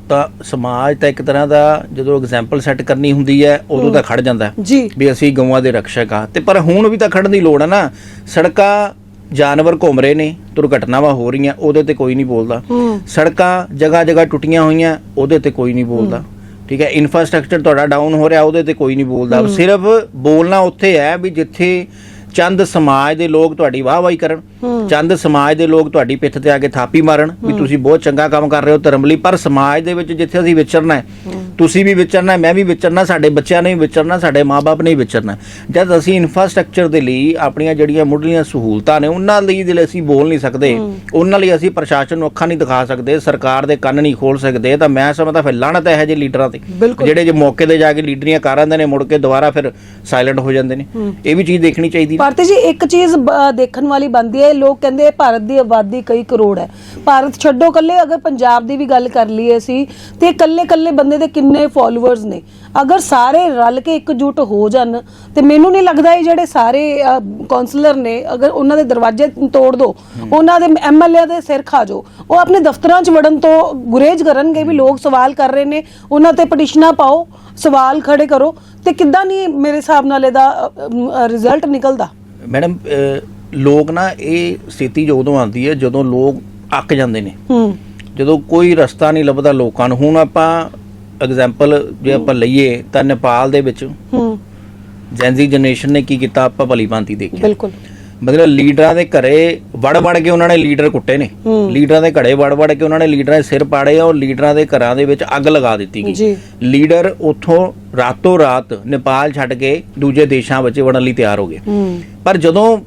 ਤਾਂ ਸਮਾਜ ਤਾਂ ਇੱਕ ਤਰ੍ਹਾਂ ਦਾ ਜਦੋਂ ਐਗਜ਼ਾਮਪਲ ਸੈੱਟ ਕਰਨੀ ਹੁੰਦੀ ਹੈ ਉਦੋਂ ਤਾਂ ਖੜ ਜਾਂਦਾ। ਜੀ। ਵੀ ਅਸੀਂ ਗਊਆਂ ਦੇ ਰਕਸ਼ਕ ਆ। ਤੇ ਪਰ ਹੁਣ ਵੀ ਤਾਂ ਖੜਨ ਦੀ ਲੋੜ ਹੈ ਨਾ। ਸੜਕਾਂ ਜਾਨਵਰ ਘੁੰਮ ਰਹੇ ਨੇ ਦੁਰਘਟਨਾਵਾਂ ਹੋ ਰਹੀਆਂ ਉਹਦੇ ਤੇ ਕੋਈ ਨਹੀਂ ਬੋਲਦਾ। ਸੜਕਾਂ ਜਗ੍ਹਾ ਜਗ੍ਹਾ ਟੁੱਟੀਆਂ ਹੋਈਆਂ ਉਹਦੇ ਤੇ ਕੋਈ ਨਹੀਂ ਬੋਲਦਾ। ਠੀਕ ਹੈ ਇਨਫਰਾਸਟ੍ਰਕਚਰ ਤੁਹਾਡਾ ਡਾਊਨ ਹੋ ਰਿਹਾ ਉਹਦੇ ਤੇ ਕੋਈ ਨਹੀਂ ਬੋਲਦਾ। ਸਿਰਫ ਬੋਲਣਾ ਉੱਥੇ ਹੈ ਵੀ ਜਿੱਥੇ ਚੰਦ ਸਮਾਜ ਦੇ ਲੋਕ ਤੁਹਾਡੀ ਵਾਹਵਾਹੀ ਕਰਨ ਚੰਦ ਸਮਾਜ ਦੇ ਲੋਕ ਤੁਹਾਡੀ ਪਿੱਠ ਤੇ ਆ ਕੇ ਥਾਪੀ ਮਾਰਨ ਵੀ ਤੁਸੀਂ ਬਹੁਤ ਚੰਗਾ ਕੰਮ ਕਰ ਰਹੇ ਹੋ ਧਰਮ ਲਈ ਪਰ ਸਮਾਜ ਦੇ ਵਿੱਚ ਜਿੱਥੇ ਅਸੀਂ ਵਿਚਰਨਾ ਹੈ। ਤੁਸੀਂ ਵੀ ਵਿਚਰਨਾ ਮੈਂ ਵੀ ਵਿਚਰਨਾ ਸਾਡੇ ਬੱਚਿਆਂ ਨੇ ਵੀ ਵਿਚਰਨਾ ਸਾਡੇ ਮਾਪੇ ਨੇ ਵੀ ਵਿਚਰਨਾ। ਜਦ ਅਸੀਂ ਇਨਫਰਾਸਟ੍ਰਕਚਰ ਦੇ ਲਈ ਆਪਣੀਆਂ ਜਿਹੜੀਆਂ ਮੁੱਢਲੀਆਂ ਸਹੂਲਤਾਂ ਨੇ ਉਹਨਾਂ ਲਈ ਜਿਹੜੇ ਅਸੀਂ ਬੋਲ ਨਹੀਂ ਸਕਦੇ ਉਹਨਾਂ ਲਈ ਅਸੀਂ ਪ੍ਰਸ਼ਾਸਨ ਨੂੰ ਅੱਖਾਂ ਨਹੀਂ ਦਿਖਾ ਸਕਦੇ ਸਰਕਾਰ ਦੇ ਕੰਨ ਨਹੀਂ ਖੋਲ ਸਕਦੇ ਤਾਂ ਮੈਂ ਸਮਝਦਾ ਫਿਰ ਲਾਹਣਤ ਹੈ ਜੇ ਲੀਡਰਾਂ ਤੇ। ਜਿਹੜੇ ਜੇ ਮੌਕੇ ਤੇ ਜਾ ਕੇ ਲੀਡਰੀਆਂ ਕਰ ਆਂਦੇ ਨੇ ਮੁੜ ਕੇ ਦੁਬਾਰਾ ਫਿਰ ਸਾਇਲੈਂਟ ਹੋ ਜਾਂਦੇ ਨੇ। ਇਹ ਵੀ ਚੀਜ਼ ਦੇਖਣੀ ਚਾਹੀਦੀ ਹੈ ਭਾਰਤੀ ਜੀ ਇੱਕ ਚੀਜ਼ ਦੇਖਣ ਵਾਲੀ ਬਣਦੀ ਹੈ ਲੋਕ ਕਹਿੰਦੇ ਭਾਰਤ ਦੀ ਆਬਾਦੀ ਕਈ ਕਰੋੜ ਹੈ। ਭਾਰਤ ਛੱਡੋ ਕੱਲੇ ਅਗਰ ਪੰਜਾਬ ਦੀ ਵੀ ਗੱਲ ਕਰ ਲਈਏ ਅਸੀਂ ਤੇ ਕੱਲੇ ਕੱਲੇ ਬੰਦੇ ਦੇ ਕਿੰਨੇ ਫਾਲੋਅਰਸ ਨੇ? ਅਗਰ ਸਾਰੇ ਰਲ ਕੇ ਇਕਜੁੱਟ ਹੋ ਜਾਣ ਤੇ ਮੈਨੂੰ ਨਹੀਂ ਲੱਗਦਾ ਇਹ ਜਿਹੜੇ ਸਾਰੇ ਕਾਉਂਸਲਰ ਨੇ ਅਗਰ ਉਹਨਾਂ ਦੇ ਦਰਵਾਜ਼ੇ ਤੋੜ ਦੋ ਉਹਨਾਂ ਦੇ ਐਮਐਲਏ ਦੇ ਸਿਰ ਖਾ ਜੋ ਉਹ ਆਪਣੇ ਦਫ਼ਤਰਾਂ 'ਚ ਵੜਨ ਤੋਂ ਗੁਰੇਜ਼ ਕਰਨਗੇ ਵੀ ਲੋਕ ਸਵਾਲ ਕਰ ਰਹੇ ਨੇ ਉਹਨਾਂ ਤੇ ਪਟੀਸ਼ਨਾਂ ਪਾਓ ਸਵਾਲ ਖੜੇ ਕਰੋ ਤੇ ਕਿੱਦਾਂ ਨਹੀਂ ਮੇਰੇ ਹਿਸਾਬ ਨਾਲ ਇਹਦਾ ਰਿਜ਼ਲਟ ਨਿਕਲਦਾ? ਮੈਡਮ ਲੋਕ ਨਾ ਇਹ ਸਥਿਤੀ ਜੋ ਉਦੋਂ ਆਉਂਦੀ ਹੈ ਜਦੋਂ ਲੋਕ ਅੱਕ ਜਾਂਦੇ ਨੇ। ਹੂੰ। ਜਦੋਂ ਕੋਈ ਰਸਤਾ ਨਹੀਂ ਲੱਭਦਾ ਲੋਕਾਂ ਨੂੰ। ਹੁਣ ਆਪਾਂ ਐਗਜ਼ਾਮਪਲ ਜੇ ਆਪਾਂ ਲਈਏ ਤਾਂ ਨੇਪਾਲ ਦੇ ਵਿੱਚ ਹੂੰ। ਜੈਨਜ਼ੀ ਜਨਰੇਸ਼ਨ ਨੇ ਕੀ ਕੀਤਾ? ਆਪਾਂ ਭਲੀ ਭਾਂਤੀ ਦੇਖਿਆ ਬਿਲਕੁਲ। ਮਤਲਬ ਲੀਡਰਾਂ ਦੇ ਘਰੇ ਵੜ ਵੜ ਕੇ ਉਹਨਾਂ ਨੇ ਲੀਡਰ ਕੁੱਟੇ ਨੇ। ਲੀਡਰਾਂ ਦੇ ਘੜੇ ਵੜ ਵੜ ਕੇ ਉਹਨਾਂ ਨੇ ਲੀਡਰਾਂ ਦੇ ਸਿਰ ਪਾੜੇ ਆ ਔਰ ਲੀਡਰਾਂ ਦੇ ਘਰਾਂ ਦੇ ਵਿੱਚ ਅੱਗ ਲਗਾ ਦਿੱਤੀ ਗਈ। ਲੀਡਰ ਉੱਥੋਂ ਰਾਤੋਂ ਰਾਤ ਨੇਪਾਲ ਛੱਡ ਕੇ ਦੂਜੇ ਦੇਸ਼ਾਂ ਵਿੱਚ ਵੜਨ ਲਈ ਤਿਆਰ ਹੋ ਗਏ। ਪਰ ਜਦੋਂ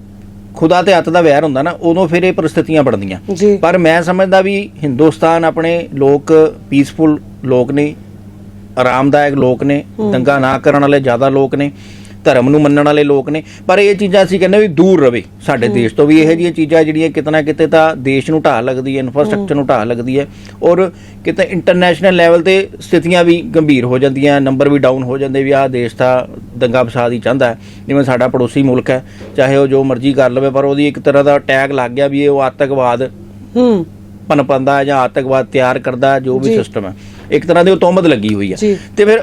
ਖੁਦਾ ਤੇ ਹੱਥ ਦਾ ਵੈਰ ਹੁੰਦਾ ਨਾ ਉਦੋਂ ਫਿਰ ਇਹ ਪਰਿਸਥਿਤੀਆਂ ਬਣਦੀਆਂ। ਪਰ ਮੈਂ ਸਮਝਦਾ ਵੀ ਹਿੰਦੁਸਤਾਨ ਆਪਣੇ ਲੋਕ ਪੀਸਫੁਲ ਲੋਕ ਨੇ। ਆਰਾਮਦਾਇਕ ਲੋਕ ਨੇ ਦੰਗਾ ਨਾ ਕਰਨ ਵਾਲੇ ਜ਼ਿਆਦਾ ਲੋਕ ਨੇ ਧਰਮ ਨੂੰ ਮੰਨਣ ਵਾਲੇ ਲੋਕ ਨੇ ਪਰ ਇਹ ਚੀਜ਼ਾਂ ਅਸੀਂ ਕਹਿੰਦੇ ਵੀ ਦੂਰ ਰਵੇ ਸਾਡੇ ਦੇਸ਼ ਤੋਂ ਵੀ ਇਹੋ ਜਿਹੀਆਂ ਚੀਜ਼ਾਂ ਜਿਹੜੀਆਂ ਕਿਤੇ ਨਾ ਕਿਤੇ ਤਾਂ ਦੇਸ਼ ਨੂੰ ਢਾਹ ਲੱਗਦੀ ਹੈ ਇਨਫਰਾਸਟ੍ਰਕਚਰ ਨੂੰ ਢਾਹ ਲੱਗਦੀ ਹੈ ਔਰ ਕਿਤੇ ਇੰਟਰਨੈਸ਼ਨਲ ਲੈਵਲ ਤੇ ਸਥਿਤੀਆਂ ਵੀ ਗੰਭੀਰ ਹੋ ਜਾਂਦੀਆਂ ਨੰਬਰ ਵੀ ਡਾਊਨ ਹੋ ਜਾਂਦੇ ਵੀ ਆਹ ਦੇਸ਼ ਤਾਂ ਦੰਗਾ ਫਸਾਦ ਹੀ ਚਾਹੁੰਦਾ ਜਿਵੇਂ ਸਾਡਾ ਪੜੋਸੀ ਮੁਲਕ ਹੈ ਚਾਹੇ ਉਹ ਜੋ ਮਰਜ਼ੀ ਕਰ ਲਵੇ ਪਰ ਉਹਦੀ ਇੱਕ ਤਰ੍ਹਾਂ ਦਾ ਟੈਗ ਲੱਗ ਗਿਆ ਵੀ ਇਹ ਉਹ ਆਤੰਕਵਾਦ ਹੂੰ। ਪਨਪੰਦਾ ਜਾਂ ਆਤੰਕਵਾਦ ਤਿਆਰ ਕਰਦਾ ਜੋ ਵੀ। ਸਿਸਟਮ ਹੈ। ਇੱਕ ਤਰ੍ਹਾਂ ਦੀ ਉਹ ਤੋਮਤ ਲੱਗੀ ਹੋਈ ਹੈ ਜੀ। ਤੇ ਫਿਰ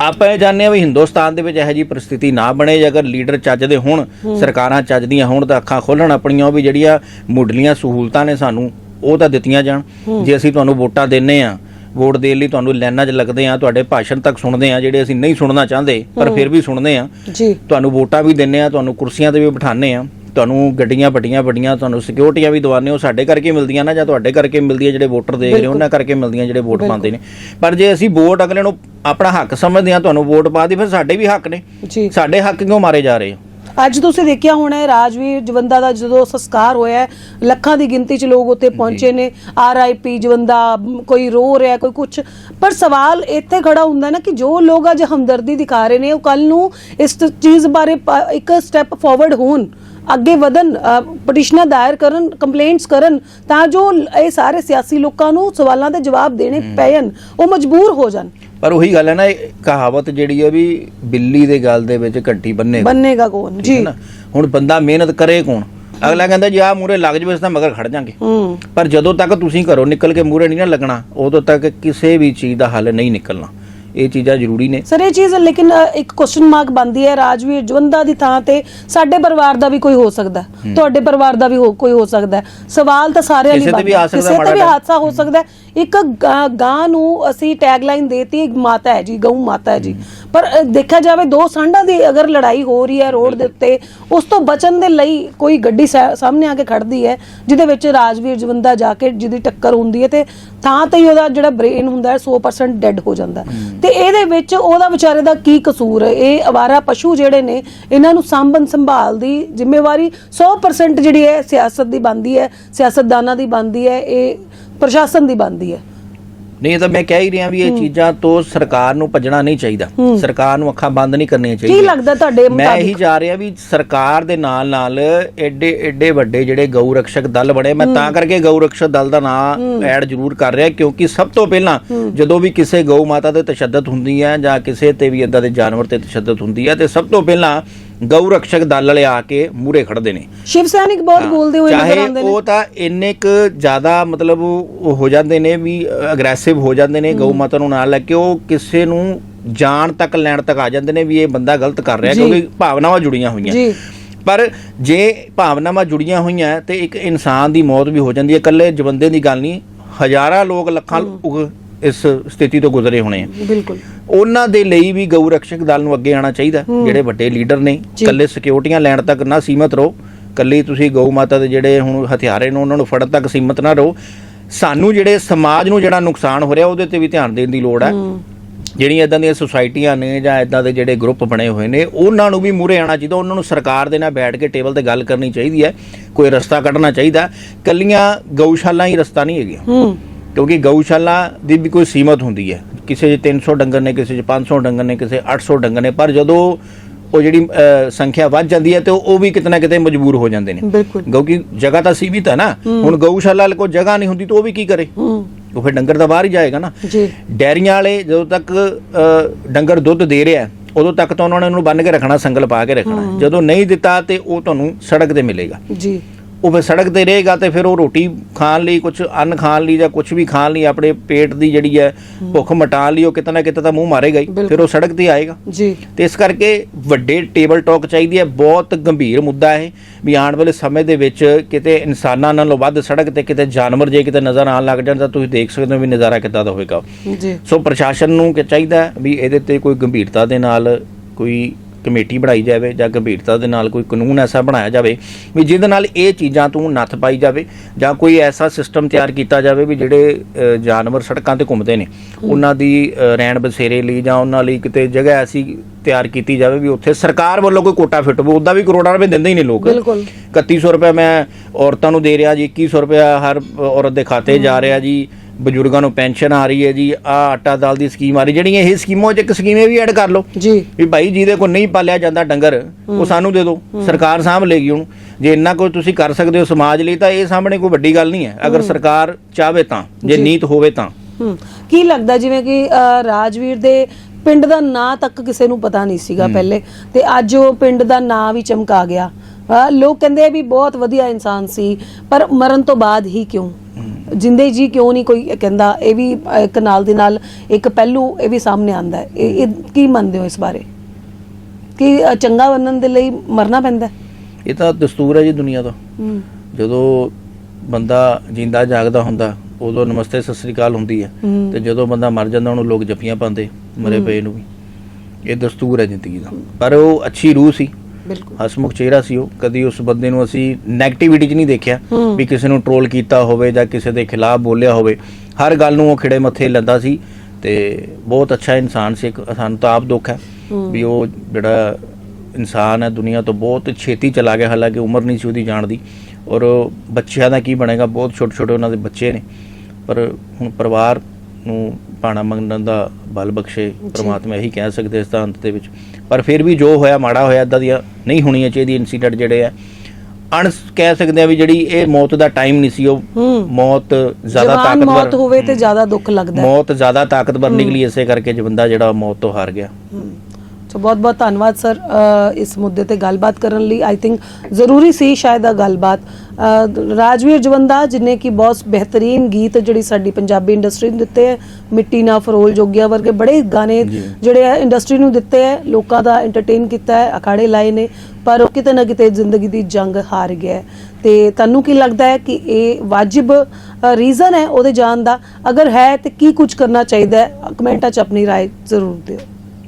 ਆਪਾਂ ਇਹ ਜਾਣਦੇ ਹਾਂ ਵੀ ਹਿੰਦੁਸਤਾਨ ਦੇ ਵਿੱਚ ਇਹੋ ਜਿਹੀ ਪਰਿਸਥਿਤੀ ਨਾ ਬਣੇ ਜੇ ਅਗਰ ਲੀਡਰ ਚੱਜਦੇ ਹੋਣ ਸਰਕਾਰਾਂ ਚੱਜਦੀਆਂ ਹੋਣ ਤਾਂ ਅੱਖਾਂ ਖੋਲਣ ਆਪਣੀਆਂ ਉਹ ਵੀ ਜਿਹੜੀਆਂ ਮੁੱਢਲੀਆਂ ਸਹੂਲਤਾਂ ਨੇ ਸਾਨੂੰ ਉਹ ਤਾਂ ਦਿੱਤੀਆਂ ਜਾਣ। ਜੇ ਅਸੀਂ ਤੁਹਾਨੂੰ ਵੋਟਾਂ ਦਿੰਨੇ ਆ ਵੋਟ ਦੇਣ ਲਈ ਤੁਹਾਨੂੰ ਲਾਈਨਾਂ 'ਚ ਲੱਗਦੇ ਆ ਤੁਹਾਡੇ ਭਾਸ਼ਣ ਤੱਕ ਸੁਣਦੇ ਆ ਜਿਹੜੇ ਅਸੀਂ ਨਹੀਂ ਸੁਣਨਾ ਚਾਹੁੰਦੇ ਪਰ ਫਿਰ ਵੀ ਸੁਣਦੇ ਆ ਜੀ। ਤੁਹਾਨੂੰ ਵੋਟਾਂ ਵੀ ਦਿੰਨੇ ਆ ਤੁਹਾਨੂੰ ਕੁਰਸੀਆਂ ਤੇ ਵੀ ਬਿਠਾਉਂਦੇ ਆ। ਤੁਹਾਨੂੰ ਗੱਡੀਆਂ ਵੱਡੀਆਂ ਵੱਡੀਆਂ ਤੁਹਾਨੂੰ ਸਿਕਿਉਰਟੀਆਂ ਵੀ ਦਵਾਉਂਦੇ ਹੋ ਸਾਡੇ ਕਰਕੇ ਮਿਲਦੀਆਂ ਨਾ ਜਾਂ ਤੁਹਾਡੇ ਕਰਕੇ ਮਿਲਦੀਆਂ ਜਿਹੜੇ ਵੋਟਰ ਦੇਖ ਰਹੇ ਹੋ, ਉਹਨਾਂ ਕਰਕੇ ਮਿਲਦੀਆਂ ਜਿਹੜੇ ਵੋਟ ਪਾਉਂਦੇ ਨੇ। ਪਰ ਜੇ ਅਸੀਂ ਵੋਟ ਅਗਲੇ ਨੂੰ ਆਪਣਾ ਹੱਕ ਸਮਝਦੇ ਆ ਤੁਹਾਨੂੰ ਵੋਟ ਪਾ ਦੀ ਫਿਰ ਸਾਡੇ ਵੀ ਹੱਕ ਨੇ। ਸਾਡੇ ਹੱਕ ਕਿਉਂ ਮਾਰੇ ਜਾ ਰਹੇ ਆ ਅੱਜ ਤੁਸੀਂ ਦੇਖਿਆ ਹੋਣਾ ਹੈ ਰਾਜਵੀਰ ਜਵੰਦਾ ਦਾ ਜਦੋਂ ਸੰਸਕਾਰ ਹੋਇਆ ਹੈ, ਲੱਖਾਂ ਦੀ ਗਿਣਤੀ 'ਚ ਲੋਕ ਉੱਥੇ ਪਹੁੰਚੇ ਨੇ। ਆਰਆਈਪੀ ਜਵੰਦਾ ਕੋਈ ਰੋ ਰਿਹਾ ਕੋਈ ਕੁਝ ਪਰ ਸਵਾਲ ਇੱਥੇ ਖੜਾ ਹੁੰਦਾ ਨਾ ਕਿ ਜੋ ਲੋਕ ਅੱਜ ਹਮਦਰਦੀ ਦਿਖਾ ਰਹੇ ਨੇ ਉਹ ਕੱਲ ਨੂੰ ਇਸ ਚੀਜ਼ ਬਾਰੇ ਇੱਕ ਸਟੈਪ ਫਾਰਵਰਡ ਹੋਣ। ਅੱਗੇ ਵਧਣ ਪਟੀਸ਼ਨਾਂ ਦਾਇਰ ਕਰਨ ਕੰਪਲੇਂਟਸ ਕਰਨ ਤਾਂ ਜੋ ਇਹ ਸਾਰੇ ਸਿਆਸੀ ਲੋਕਾਂ ਨੂੰ ਸਵਾਲਾਂ ਦੇ ਜਵਾਬ ਦੇਣੇ ਪੈਣ ਉਹ ਮਜਬੂਰ ਹੋ ਜਾਣ। ਪਰ ਉਹੀ ਗੱਲ ਹੈ ਨਾ ਇਹ ਕਹਾਵਤ ਜਿਹੜੀ ਹੈ ਵੀ ਬਿੱਲੀ ਦੇ ਗਲ ਦੇ ਵਿੱਚ ਘੰਟੀ ਬੰਨੇ ਬੰਨੇਗਾ ਕੌਣ? ਜੀ। ਹੁਣ ਬੰਦਾ ਮਿਹਨਤ ਕਰੇ ਕੌਣ? ਅਗਲਾ ਕਹਿੰਦਾ ਜੀ ਆ ਮੂਰੇ ਲੱਗ ਜਵੇ ਤਾਂ ਮਗਰ ਖੜ ਜਾਾਂਗੇ। ਪਰ ਜਦੋਂ ਤੱਕ ਤੁਸੀਂ ਘਰੋਂ ਨਿਕਲ ਕੇ ਮੂਰੇ ਨਹੀਂ ਨਾ ਲੱਗਣਾ ਉਦੋਂ ਤੱਕ ਕਿਸੇ ਵੀ ਚੀਜ਼ ਦਾ ਹੱਲ ਨਹੀਂ ਨਿਕਲਣਾ। ਇਹ ਚੀਜ਼ਾਂ ਜ਼ਰੂਰੀ ਨੇ ਸਰ ਇਹ ਚੀਜ਼ ਲੇਕਿਨ ਇੱਕ ਕੁਐਸਚਨ ਮਾਰਕ ਬਣਦੀ ਹੈ ਰਾਜਵੀਰ ਜਵੰਦਾ ਦੀ ਥਾਂ ਤੇ ਸਾਡੇ ਪਰਿਵਾਰ ਦਾ ਵੀ ਕੋਈ ਹੋ ਸਕਦਾ ਤੁਹਾਡੇ ਪਰਿਵਾਰ ਦਾ ਵੀ ਕੋਈ ਹੋ ਸਕਦਾ। ਸਵਾਲ ਤਾਂ ਸਾਰਿਆਂ ਲਈ ਬਣਦਾ ਕਿਸੇ ਤੇ ਵੀ। ਹਾਦਸਾ ਹੋ ਸਕਦਾ। ਇੱਕ ਗਾਂ- ਨੂੰ ਅਸੀਂ ਟੈਗਲਾਈਨ ਦੇਤੀ ਇੱਕ ਮਾਤਾ ਹੈ ਜੀ ਗਊ ਮਾਤਾ ਹੈ ਜੀ ਪਰ ਦੇਖਿਆ ਜਾਵੇ ਦੋ ਸਾਂਢਾਂ ਦੀ ਅਗਰ ਲੜਾਈ ਹੋ ਰਹੀ ਹੈ ਰੋਡ ਦੇ ਉੱਤੇ ਉਸ ਤੋਂ ਬਚਣ ਦੇ ਲਈ ਕੋਈ ਗੱਡੀ ਸਾਹਮਣੇ ਆ ਕੇ ਖੜਦੀ ਹੈ ਜਿਹਦੇ ਵਿੱਚ ਰਾਜਵੀਰ ਜਵੰਦਾ ਜਾ ਕੇ ਜਿਹਦੀ ਟੱਕਰ ਹੁੰਦੀ ਹੈ ਤੇ ਥਾਂ ਤੇ ਹੀ ਉਹਦਾ ਜਿਹੜਾ ਬ੍ਰੇਨ ਹੁੰਦਾ ਹੈ 100% ਡੈੱਡ ਹੋ ਜਾਂਦਾ। ਤੇ ਇਹਦੇ ਵਿੱਚ ਉਹਦਾ ਵਿਚਾਰੇ ਦਾ ਕੀ ਕਸੂਰ ਹੈ? ਇਹ ਅਵਾਰਾ ਪਸ਼ੂ ਜਿਹੜੇ ਨੇ ਇਹਨਾਂ ਨੂੰ ਸਾਂਭਣ ਸੰਭਾਲ ਦੀ ਜ਼ਿੰਮੇਵਾਰੀ 100% ਜਿਹੜੀ ਹੈ ਸਿਆਸਤ ਦੀ ਬਣਦੀ ਹੈ ਸਿਆਸਤਦਾਨਾਂ ਦੀ ਬਣਦੀ ਹੈ ਇਹ ਪ੍ਰਸ਼ਾਸਨ ਦੀ ਬਣਦੀ ਹੈ। ਨਹੀਂ ਤਾਂ ਮੈਂ ਕਹਿ ਹੀ ਰਿਹਾ ਵੀ ਇਹ ਚੀਜ਼ਾਂ ਤੋਂ ਸਰਕਾਰ ਨੂੰ ਭੱਜਣਾ ਨਹੀਂ ਚਾਹੀਦਾ। ਸਰਕਾਰ ਨੂੰ ਅੱਖਾਂ ਬੰਦ ਨਹੀਂ ਕਰਨੀਆਂ ਕੀ ਚਾਹੀਦੀਆਂ। ਲੱਗਦਾ ਤੁਹਾਡੇ ਮੈਂ ਇਹੀ ਜਾ ਰਿਹਾ ਵੀ ਸਰਕਾਰ ਦੇ ਨਾਲ ਨਾਲ ਐਡੇ ਐਡੇ ਵੱਡੇ ਜਿਹੜੇ ਗਊ ਰਕਸ਼ਕ ਦਲ ਬਣੇ ਮੈਂ ਤਾਂ ਕਰਕੇ ਗਊ ਰਕਸ਼ਕ ਦਲ ਦਾ ਨਾਮ ਐਡ ਜ਼ਰੂਰ ਕਰ ਰਿਹਾ ਕਿਉਂਕਿ ਸਭ ਤੋਂ ਪਹਿਲਾਂ ਜਦੋਂ ਵੀ ਕਿਸੇ ਗਊ ਮਾਤਾ ਤੇ ਤਸ਼ੱਦਦ ਹੁੰਦੀ ਹੈ ਜਾਂ ਕਿਸੇ ਤੇ ਵੀ ਇਦਾਂ ਦੇ ਜਾਨਵਰ ਤੇ ਤਸ਼ੱਦਦ ਹੁੰਦੀ ਹੈ ਤੇ ਸਭ ਤੋਂ ਪਹਿਲਾਂ ਗਊ ਰਕਸ਼ਕ ਦਲ ਵਾਲੇ ਆ ਕੇ ਮੂਰੇ ਖੜਦੇ ਨੇ। ਸ਼ਿਵ ਸੈਨਿਕ ਬਹੁਤ ਬੋਲਦੇ ਹੋਏ ਨਜ਼ਰ ਆਉਂਦੇ ਨੇ। ਉਹ ਤਾਂ ਇੰਨੇ ਕੁ ਜ਼ਿਆਦਾ ਮਤਲਬ ਉਹ ਹੋ ਜਾਂਦੇ ਨੇ ਵੀ ਅਗਰੈਸਿਵ ਹੋ ਜਾਂਦੇ ਨੇ ਗਊ ਮਾਤਾ ਨੂੰ ਨਾਲ ਲੈ ਕੇ ਉਹ ਕਿਸੇ ਨੂੰ ਜਾਨ ਤੱਕ ਲੈਣ ਤੱਕ ਆ ਜਾਂਦੇ ਨੇ ਵੀ ਇਹ ਬੰਦਾ ਗਲਤ ਕਰ ਰਿਹਾ। ਕਿਉਂਕਿ ਭਾਵਨਾਵਾਂ ਜੁੜੀਆਂ ਹੋਈਆਂ। ਜੀ। ਪਰ ਜੇ ਭਾਵਨਾਵਾਂ ਜੁੜੀਆਂ ਹੋਈਆਂ ਤੇ ਇੱਕ ਇਨਸਾਨ ਦੀ ਮੌਤ ਵੀ ਹੋ ਜਾਂਦੀ ਹੈ। ਇਕੱਲੇ ਜਵੰਦੇ ਦੀ ਗੱਲ ਨਹੀਂ ਹਜ਼ਾਰਾਂ ਲੋਕ ਲੱਖਾਂ ਇਸ ਸਥਿਤੀ ਤੋਂ ਗੁਜ਼ਰੇ ਹੋਣੇ ਆ। ਬਿਲਕੁਲ। ਉਹਨਾਂ ਦੇ ਲਈ ਵੀ ਗਊ ਰਕਸ਼ਕ ਦਲ ਨੂੰ ਅੱਗੇ ਆਉਣਾ ਚਾਹੀਦਾ। ਜਿਹੜੇ ਵੱਡੇ ਲੀਡਰ ਨੇ। ਇਕੱਲੇ ਸਿਕਿਉਰਟੀਆਂ ਲੈਣ ਤੱਕ ਨਾ ਸੀਮਤ ਰਹੋ। ਇਕੱਲੀ ਤੁਸੀਂ ਗਊ ਮਾਤਾ ਦੇ ਜਿਹੜੇ ਹੁਣ ਹਥਿਆਰੇ ਨੇ ਉਹਨਾਂ ਨੂੰ ਫੜਨ ਤੱਕ ਸੀਮਤ ਨਾ ਰਹੋ। ਸਾਨੂੰ ਜਿਹੜੇ ਸਮਾਜ ਨੂੰ ਜਿਹੜਾ ਨੁਕਸਾਨ ਹੋ ਰਿਹਾ ਉਹਦੇ ਤੇ ਵੀ ਧਿਆਨ ਦੇਣ ਦੀ ਲੋੜ ਹੈ। ਜਿਹੜੀਆਂ ਇਦਾਂ ਦੀਆਂ ਸੁਸਾਇਟੀਆਂ ਨੇ ਜਾਂ ਇਦਾਂ ਦੇ ਜਿਹੜੇ ਗਰੁੱਪ ਬਣੇ ਹੋਏ ਨੇ ਉਹਨਾਂ ਨੂੰ ਵੀ ਮੂਹਰੇ ਆਉਣਾ ਚਾਹੀਦਾ। ਉਹਨਾਂ ਨੂੰ ਸਰਕਾਰ ਦੇ ਨਾਲ ਬੈਠ ਕੇ ਟੇਬਲ ਤੇ ਗੱਲ ਕਰਨੀ ਚਾਹੀਦੀ ਹੈ। ਕੋਈ ਰਸਤਾ ਕੱਢਣਾ ਚਾਹੀਦਾ। ਕੱਲੀਆਂ ਗਊਸ਼ਾਲਾ ਹੀ ਰਸਤਾ ਨਹੀਂ ਹੈਗੀਆਂ। ਕਿਉਂਕਿ ਗਊਸ਼ਾਲਾ ਦੀ ਵੀ ਕੋਈ ਸੀਮਤ ਹੁੰਦੀ ਹੈ। ਕਿਸੇ 'ਚ 300 ਡੰਗਰ ਨੇ ਕਿਸੇ 'ਚ 500 ਡੰਗਰ ਨੇ ਕਿਸੇ 800 ਡੰਗਰ ਨੇ ਪਰ ਜਦੋਂ ਉਹ ਜਿਹੜੀ ਸੰਖਿਆ ਵੱਧ ਜਾਂਦੀ ਹੈ ਤੇ ਉਹ ਵੀ ਕਿਤੇ ਨਾ ਕਿਤੇ ਮਜਬੂਰ ਹੋ ਜਾਂਦੇ ਨੇ। ਕਿਉਂਕਿ ਜਗ੍ਹਾ ਤਾਂ ਸੀਮਿਤ ਹੈ ਨਾ। ਹੁਣ ਗਊਸ਼ਾਲਾ ਕੋਲ ਜਗ੍ਹਾ ਨਹੀਂ ਹੁੰਦੀ ਤਾਂ ਉਹ ਵੀ ਕੀ ਕਰੇ? ਉਹ ਫਿਰ ਡੰਗਰ ਤਾਂ ਬਾਹਰ ਹੀ ਜਾਏਗਾ ਨਾ। ਜੀ। ਡੈਰੀਆਂ ਵਾਲੇ ਜਦੋਂ ਤੱਕ ਡੰਗਰ ਦੁੱਧ ਦੇ ਰਿਹਾ ਉਦੋਂ ਤੱਕ ਤਾਂ ਉਹਨਾਂ ਨੇ ਉਹਨੂੰ ਬੰਨ ਕੇ ਰੱਖਣਾ ਸੰਗਲ ਪਾ ਕੇ ਰੱਖਣਾ ਜਦੋਂ ਨਹੀਂ ਦਿੱਤਾ ਤੇ ਉਹ ਤੁਹਾਨੂੰ ਸੜਕ ਤੇ ਮਿਲੇਗਾ। ਜੀ। ਉਹ ਫਿਰ ਸੜਕ ਤੇ ਰਹੇਗਾ ਤੇ ਫਿਰ ਉਹ ਰੋਟੀ ਖਾਣ ਲਈ ਕੁਝ ਅੰਨ ਖਾਣ ਲਈ ਜਾਂ ਕੁਝ ਵੀ ਖਾਣ ਲਈ ਆਪਣੇ ਪੇਟ ਦੀ ਜਿਹੜੀ ਹੈ ਭੁੱਖ ਮਟਾਉਣ ਲਈ ਉਹ ਕਿਤੇ ਨਾ ਕਿਤੇ ਤਾਂ ਮੂੰਹ ਮਾਰੇਗਾ ਹੀ। ਫਿਰ ਉਹ ਸੜਕ ਤੇ ਆਏਗਾ। ਜੀ। ਤੇ ਇਸ ਕਰਕੇ ਵੱਡੇ ਟੇਬਲ ਟਾਕ ਚਾਹੀਦੀ ਹੈ ਬਹੁਤ ਗੰਭੀਰ ਮੁੱਦਾ ਹੈ ਵੀ ਆਉਣ ਵਾਲੇ ਸਮੇਂ ਦੇ ਵਿੱਚ ਕਿਤੇ ਇਨਸਾਨਾਂ ਨਾਲੋਂ ਵੱਧ ਸੜਕ ਤੇ ਕਿਤੇ ਜਾਨਵਰ ਜੇ ਕਿਤੇ ਨਜ਼ਰ ਆਉਣ ਲੱਗ ਜਾਣ ਤਾਂ ਤੁਸੀਂ ਦੇਖ ਸਕਦੇ ਹੋ ਵੀ ਨਜ਼ਾਰਾ ਕਿੱਦਾਂ ਦਾ ਹੋਵੇਗਾ। ਜੀ। ਸੋ ਪ੍ਰਸ਼ਾਸਨ ਨੂੰ ਕਿ ਚਾਹੀਦਾ ਵੀ ਇਹਦੇ ਤੇ ਕੋਈ ਗੰਭੀਰਤਾ ਦੇ ਨਾਲ ਕੋਈ ਕਮੇਟੀ ਬਣਾਈ ਜਾਵੇ ਜਾਂ ਗੰਭੀਰਤਾ ਦੇ ਨਾਲ ਕੋਈ ਕਾਨੂੰਨ ਐਸਾ ਬਣਾਇਆ ਜਾਵੇ ਵੀ ਜਿਹਦੇ ਨਾਲ ਇਹ ਚੀਜ਼ਾਂ ਤੋਂ ਨੱਥ ਪਾਈ ਜਾਵੇ ਜਾਂ ਕੋਈ ਐਸਾ ਸਿਸਟਮ ਤਿਆਰ ਕੀਤਾ ਜਾਵੇ ਵੀ ਜਿਹੜੇ ਜਾਨਵਰ ਸੜਕਾਂ ਤੇ ਘੁੰਮਦੇ ਨੇ ਉਹਨਾਂ ਦੀ ਰਹਿਣ ਬਸੇਰੇ ਲਈ ਜਾਂ ਉਹਨਾਂ ਲਈ ਕਿਤੇ ਜਗ੍ਹਾ ਐਸੀ ਤਿਆਰ ਕੀਤੀ ਜਾਵੇ ਵੀ ਉੱਥੇ ਸਰਕਾਰ ਵੱਲੋਂ ਕੋਈ ਕੋਟਾ ਫਿੱਟ ਹੋਵੇ ਉਦਾਂ ਵੀ ਕਰੋੜਾਂ ਰੁਪਏ ਦਿੰਦੇ ਹੀ ਨੇ ਲੋਕ। ਬਿਲਕੁਲ। 3100 ਰੁਪਏ ਮੈਂ ਔਰਤਾਂ ਨੂੰ ਦੇ ਰਿਹਾ ਜੀ 2100 ਰੁਪਏ ਹਰ ਔਰਤ ਦੇ ਖਾਤੇ ਜਾ ਰਿਹਾ ਜੀ ਬਜ਼ੁਰਗਾਂ ਨੂੰ ਪੈਨਸ਼ਨ ਆ ਰਹੀ ਹੈ ਜੀ ਆ ਆਟਾ ਦਾਲ ਦੀ ਸਕੀਮ ਆ ਰਹੀ ਜਿਹੜੀਆਂ ਇਹ ਸਕੀਮਾਂ 'ਚ ਇੱਕ ਸਕੀਮ ਇਹ ਵੀ ਐਡ ਕਰ ਲਓ ਜੀ। ਵੀ ਭਾਈ ਜਿਹਦੇ ਕੋਲ ਨਹੀਂ ਪਾਲਿਆ ਜਾਂਦਾ ਡੰਗਰ ਉਹ ਸਾਨੂੰ ਦੇ ਦਿਓ ਸਰਕਾਰ ਸਾਂਭ ਲੇਗੀ ਉਹਨੂੰ। ਜੇ ਇੰਨਾ ਕੁਝ ਤੁਸੀਂ ਕਰ ਸਕਦੇ ਹੋ ਸਮਾਜ ਲਈ ਤਾਂ ਇਹ ਸਾਹਮਣੇ ਕੋਈ ਵੱਡੀ ਗੱਲ ਨਹੀਂ ਹੈ। ਅਗਰ ਸਰਕਾਰ ਚਾਹਵੇ ਤਾਂ ਜੇ। ਨੀਤ ਹੋਵੇ ਤਾਂ। ਹੂੰ। ਕੀ ਲੱਗਦਾ ਜਿਵੇਂ ਕਿ ਰਾਜਵੀਰ ਦੇ ਪਿੰਡ ਦਾ ਨਾਂ ਤੱਕ ਕਿਸੇ ਨੂੰ ਪਤਾ ਨਹੀਂ ਸੀਗਾ ਪਹਿਲੇ ਤੇ ਅੱਜ ਉਹ ਪਿੰਡ ਦਾ ਨਾਂ ਵੀ ਚਮਕਾ ਗਿਆ। ਲੋਕ ਕਹਿੰਦੇ ਆ ਵੀ ਬਹੁਤ ਵਧੀਆ ਇਨਸਾਨ ਸੀ ਪਰ ਮਰਨ ਤੋਂ ਬਾਅਦ ਹੀ ਕਿਉਂ? ਜਿੰਦੇ ਜੀ ਕਿਉਂ ਨਹੀਂ ਕੋਈ ਕਹਿੰਦਾ? ਇਹ ਵੀ ਇੱਕ ਨਾਲ ਦੇ ਨਾਲ ਇੱਕ ਪਹਿਲੂ ਇਹ ਵੀ ਸਾਹਮਣੇ ਆਂਦਾ ਹੈ। ਇਹ ਕੀ ਮੰਨਦੇ ਹੋ ਇਸ ਬਾਰੇ? ਕਿ ਚੰਗਾ ਬਣਨ ਦੇ ਲਈ ਮਰਨਾ ਪੈਂਦਾ? ਇਹ ਤਾਂ ਦਸਤੂਰ ਹੈ ਜੀ ਦੁਨੀਆ ਦਾ ਜਦੋਂ ਬੰਦਾ ਜਿੰਦਾ ਜਾਗਦਾ ਹੁੰਦਾ ਉਦੋਂ ਨਮਸਤੇ ਸਤਿ ਸ੍ਰੀ ਅਕਾਲ ਹੁੰਦੀ ਹੈ। ਹੂੰ। ਤੇ ਜਦੋਂ ਬੰਦਾ ਮਰ ਜਾਂਦਾ ਉਹਨੂੰ ਲੋਕ ਜੱਫੀਆਂ ਪਾਉਂਦੇ ਮਰੇ ਪਏ ਨੂੰ ਵੀ। ਇਹ ਦਸਤੂਰ ਹੈ ਜ਼ਿੰਦਗੀ ਦਾ। ਪਰ ਉਹ ਅੱਛੀ ਰੂਹ ਸੀ। ਬਿਲਕੁਲ। ਹਸਮੁਖ ਚਿਹਰਾ ਸੀ ਉਹ। ਕਦੀ ਉਸ ਬੰਦੇ ਨੂੰ ਅਸੀਂ 네ਗੇਟਿਵਿਟੀ 'ਚ ਨਹੀਂ ਦੇਖਿਆ। ਵੀ ਕਿਸੇ ਨੂੰ ਟ੍ਰੋਲ ਕੀਤਾ ਹੋਵੇ ਜਾਂ ਕਿਸੇ ਦੇ ਖਿਲਾਫ ਬੋਲਿਆ ਹੋਵੇ। ਹਰ ਗੱਲ ਨੂੰ ਉਹ ਖਿੜੇ ਮੱਥੇ ਲੈਂਦਾ ਸੀ ਤੇ ਬਹੁਤ ਅੱਛਾ ਇਨਸਾਨ ਸੀ। ਇੱਕ ਸਾਨੂੰ ਤਾਂ ਆਪ ਦੁੱਖ ਹੈ। ਵੀ ਉਹ ਜਿਹੜਾ ਇਨਸਾਨ ਹੈ ਦੁਨੀਆ ਤੋਂ ਬਹੁਤ ਛੇਤੀ ਚਲਾ ਗਿਆ। ਹਾਲਾਂਕਿ ਉਮਰ ਨਹੀਂ ਸੀ ਉਹਦੀ ਜਾਣ ਦੀ ਔਰ ਬੱਚਿਆਂ ਦਾ ਕੀ ਬਣੇਗਾ? ਬਹੁਤ ਛੋਟੇ ਛੋਟੇ ਉਹਨਾਂ ਦੇ ਬੱਚੇ ਨੇ। ਪਰ ਹੁਣ ਪਰਿਵਾਰ ਨੂੰ ਪਾਣਾ ਮੰਗਣ ਦਾ ਬਲ ਬਖਸ਼ੇ ਪ੍ਰਮਾਤਮਾ ਇਹੀ ਕਹਿ ਸਕਦੇ ਇਸ ਦਾ ਅੰਤ ਦੇ ਵਿੱਚ। ਪਰ ਫਿਰ ਵੀ ਜੋ ਹੋਇਆ ਮਾੜਾ ਹੋਇਆ ਇਦਾਂ ਦੀਆਂ ਨਹੀਂ ਹੋਣੀਆਂ ਚਾਹੀਦੀ ਇਨਸੀਡੈਂਟ ਜਿਹੜੇ ਆ। ਅਣ ਕਹਿ ਸਕਦੇ ਆ ਵੀ ਜਿਹੜੀ ਇਹ ਮੌਤ ਦਾ ਟਾਈਮ ਨਹੀਂ ਸੀ ਉਹ ਮੌਤ ਜ਼ਿਆਦਾ ਜਵਾਨ ਮੌਤ ਤਾਕਤਵਰ ਹੋਵੇ ਤੇ ਜ਼ਿਆਦਾ ਦੁੱਖ ਲੱਗਦਾ ਮੌਤ ਜ਼ਿਆਦਾ ਤਾਕਤਵਰ ਨਿਕਲੀ ਇਸੇ ਕਰਕੇ ਬੰਦਾ ਜਿਹੜਾ ਮੌਤ ਤੋਂ ਹਾਰ ਗਿਆ। ਸੋ ਬਹੁਤ ਬਹੁਤ ਧੰਨਵਾਦ ਸਰ ਅ, ਇਸ ਮੁੱਦੇ ਤੇ ਗੱਲਬਾਤ ਕਰਨ ਲਈ ਆਈ ਥਿੰਕ ਜ਼ਰੂਰੀ ਸੀ ਸ਼ਾਇਦ ਆ ਗੱਲਬਾਤ ਅ, ਰਾਜਵੀਰ ਜਵੰਦਾ ਜਿਨੇ ਕਿ ਬਹੁਤ ਬਿਹਤਰੀਨ ਗੀਤ ਜਿਹੜੀ ਸਾਡੀ ਪੰਜਾਬੀ ਇੰਡਸਟਰੀ ਨੂੰ ਦਿੱਤੇ ਹੈ ਮਿੱਟੀ ਨਾ ਫਰੋਲ ਜੋਗੀਆਂ ਵਰਗੇ ਬੜੇ ਗਾਣੇ ਜੀ। ਜਿਹੜੇ ਆ ਇੰਡਸਟਰੀ ਨੂੰ ਦਿੱਤੇ ਹੈ ਲੋਕਾਂ ਦਾ ਐਂਟਰਟੇਨ ਕੀਤਾ ਹੈ ਅਖਾੜੇ ਲਾਏ ਨੇ ਪਰ ਉਹ ਕਿਤੇ ਨਾ ਕਿਤੇ ਜ਼ਿੰਦਗੀ ਦੀ ਜੰਗ ਹਾਰ ਗਿਆ ਹੈ। ਤੇ ਤੁਹਾਨੂੰ ਕੀ ਲੱਗਦਾ ਹੈ ਕਿ ਇਹ ਵਾਜਿਬ ਰੀਜ਼ਨ ਹੈ ਉਹਦੇ ਜਾਣ ਦਾ ਅਗਰ ਹੈ ਤੇ ਕੀ ਕੁਝ ਕਰਨਾ ਚਾਹੀਦਾ ਹੈ ਕਮੈਂਟਾਂ 'ਚ ਆਪਣੀ رائے ਜ਼ਰੂਰ ਦਿਓ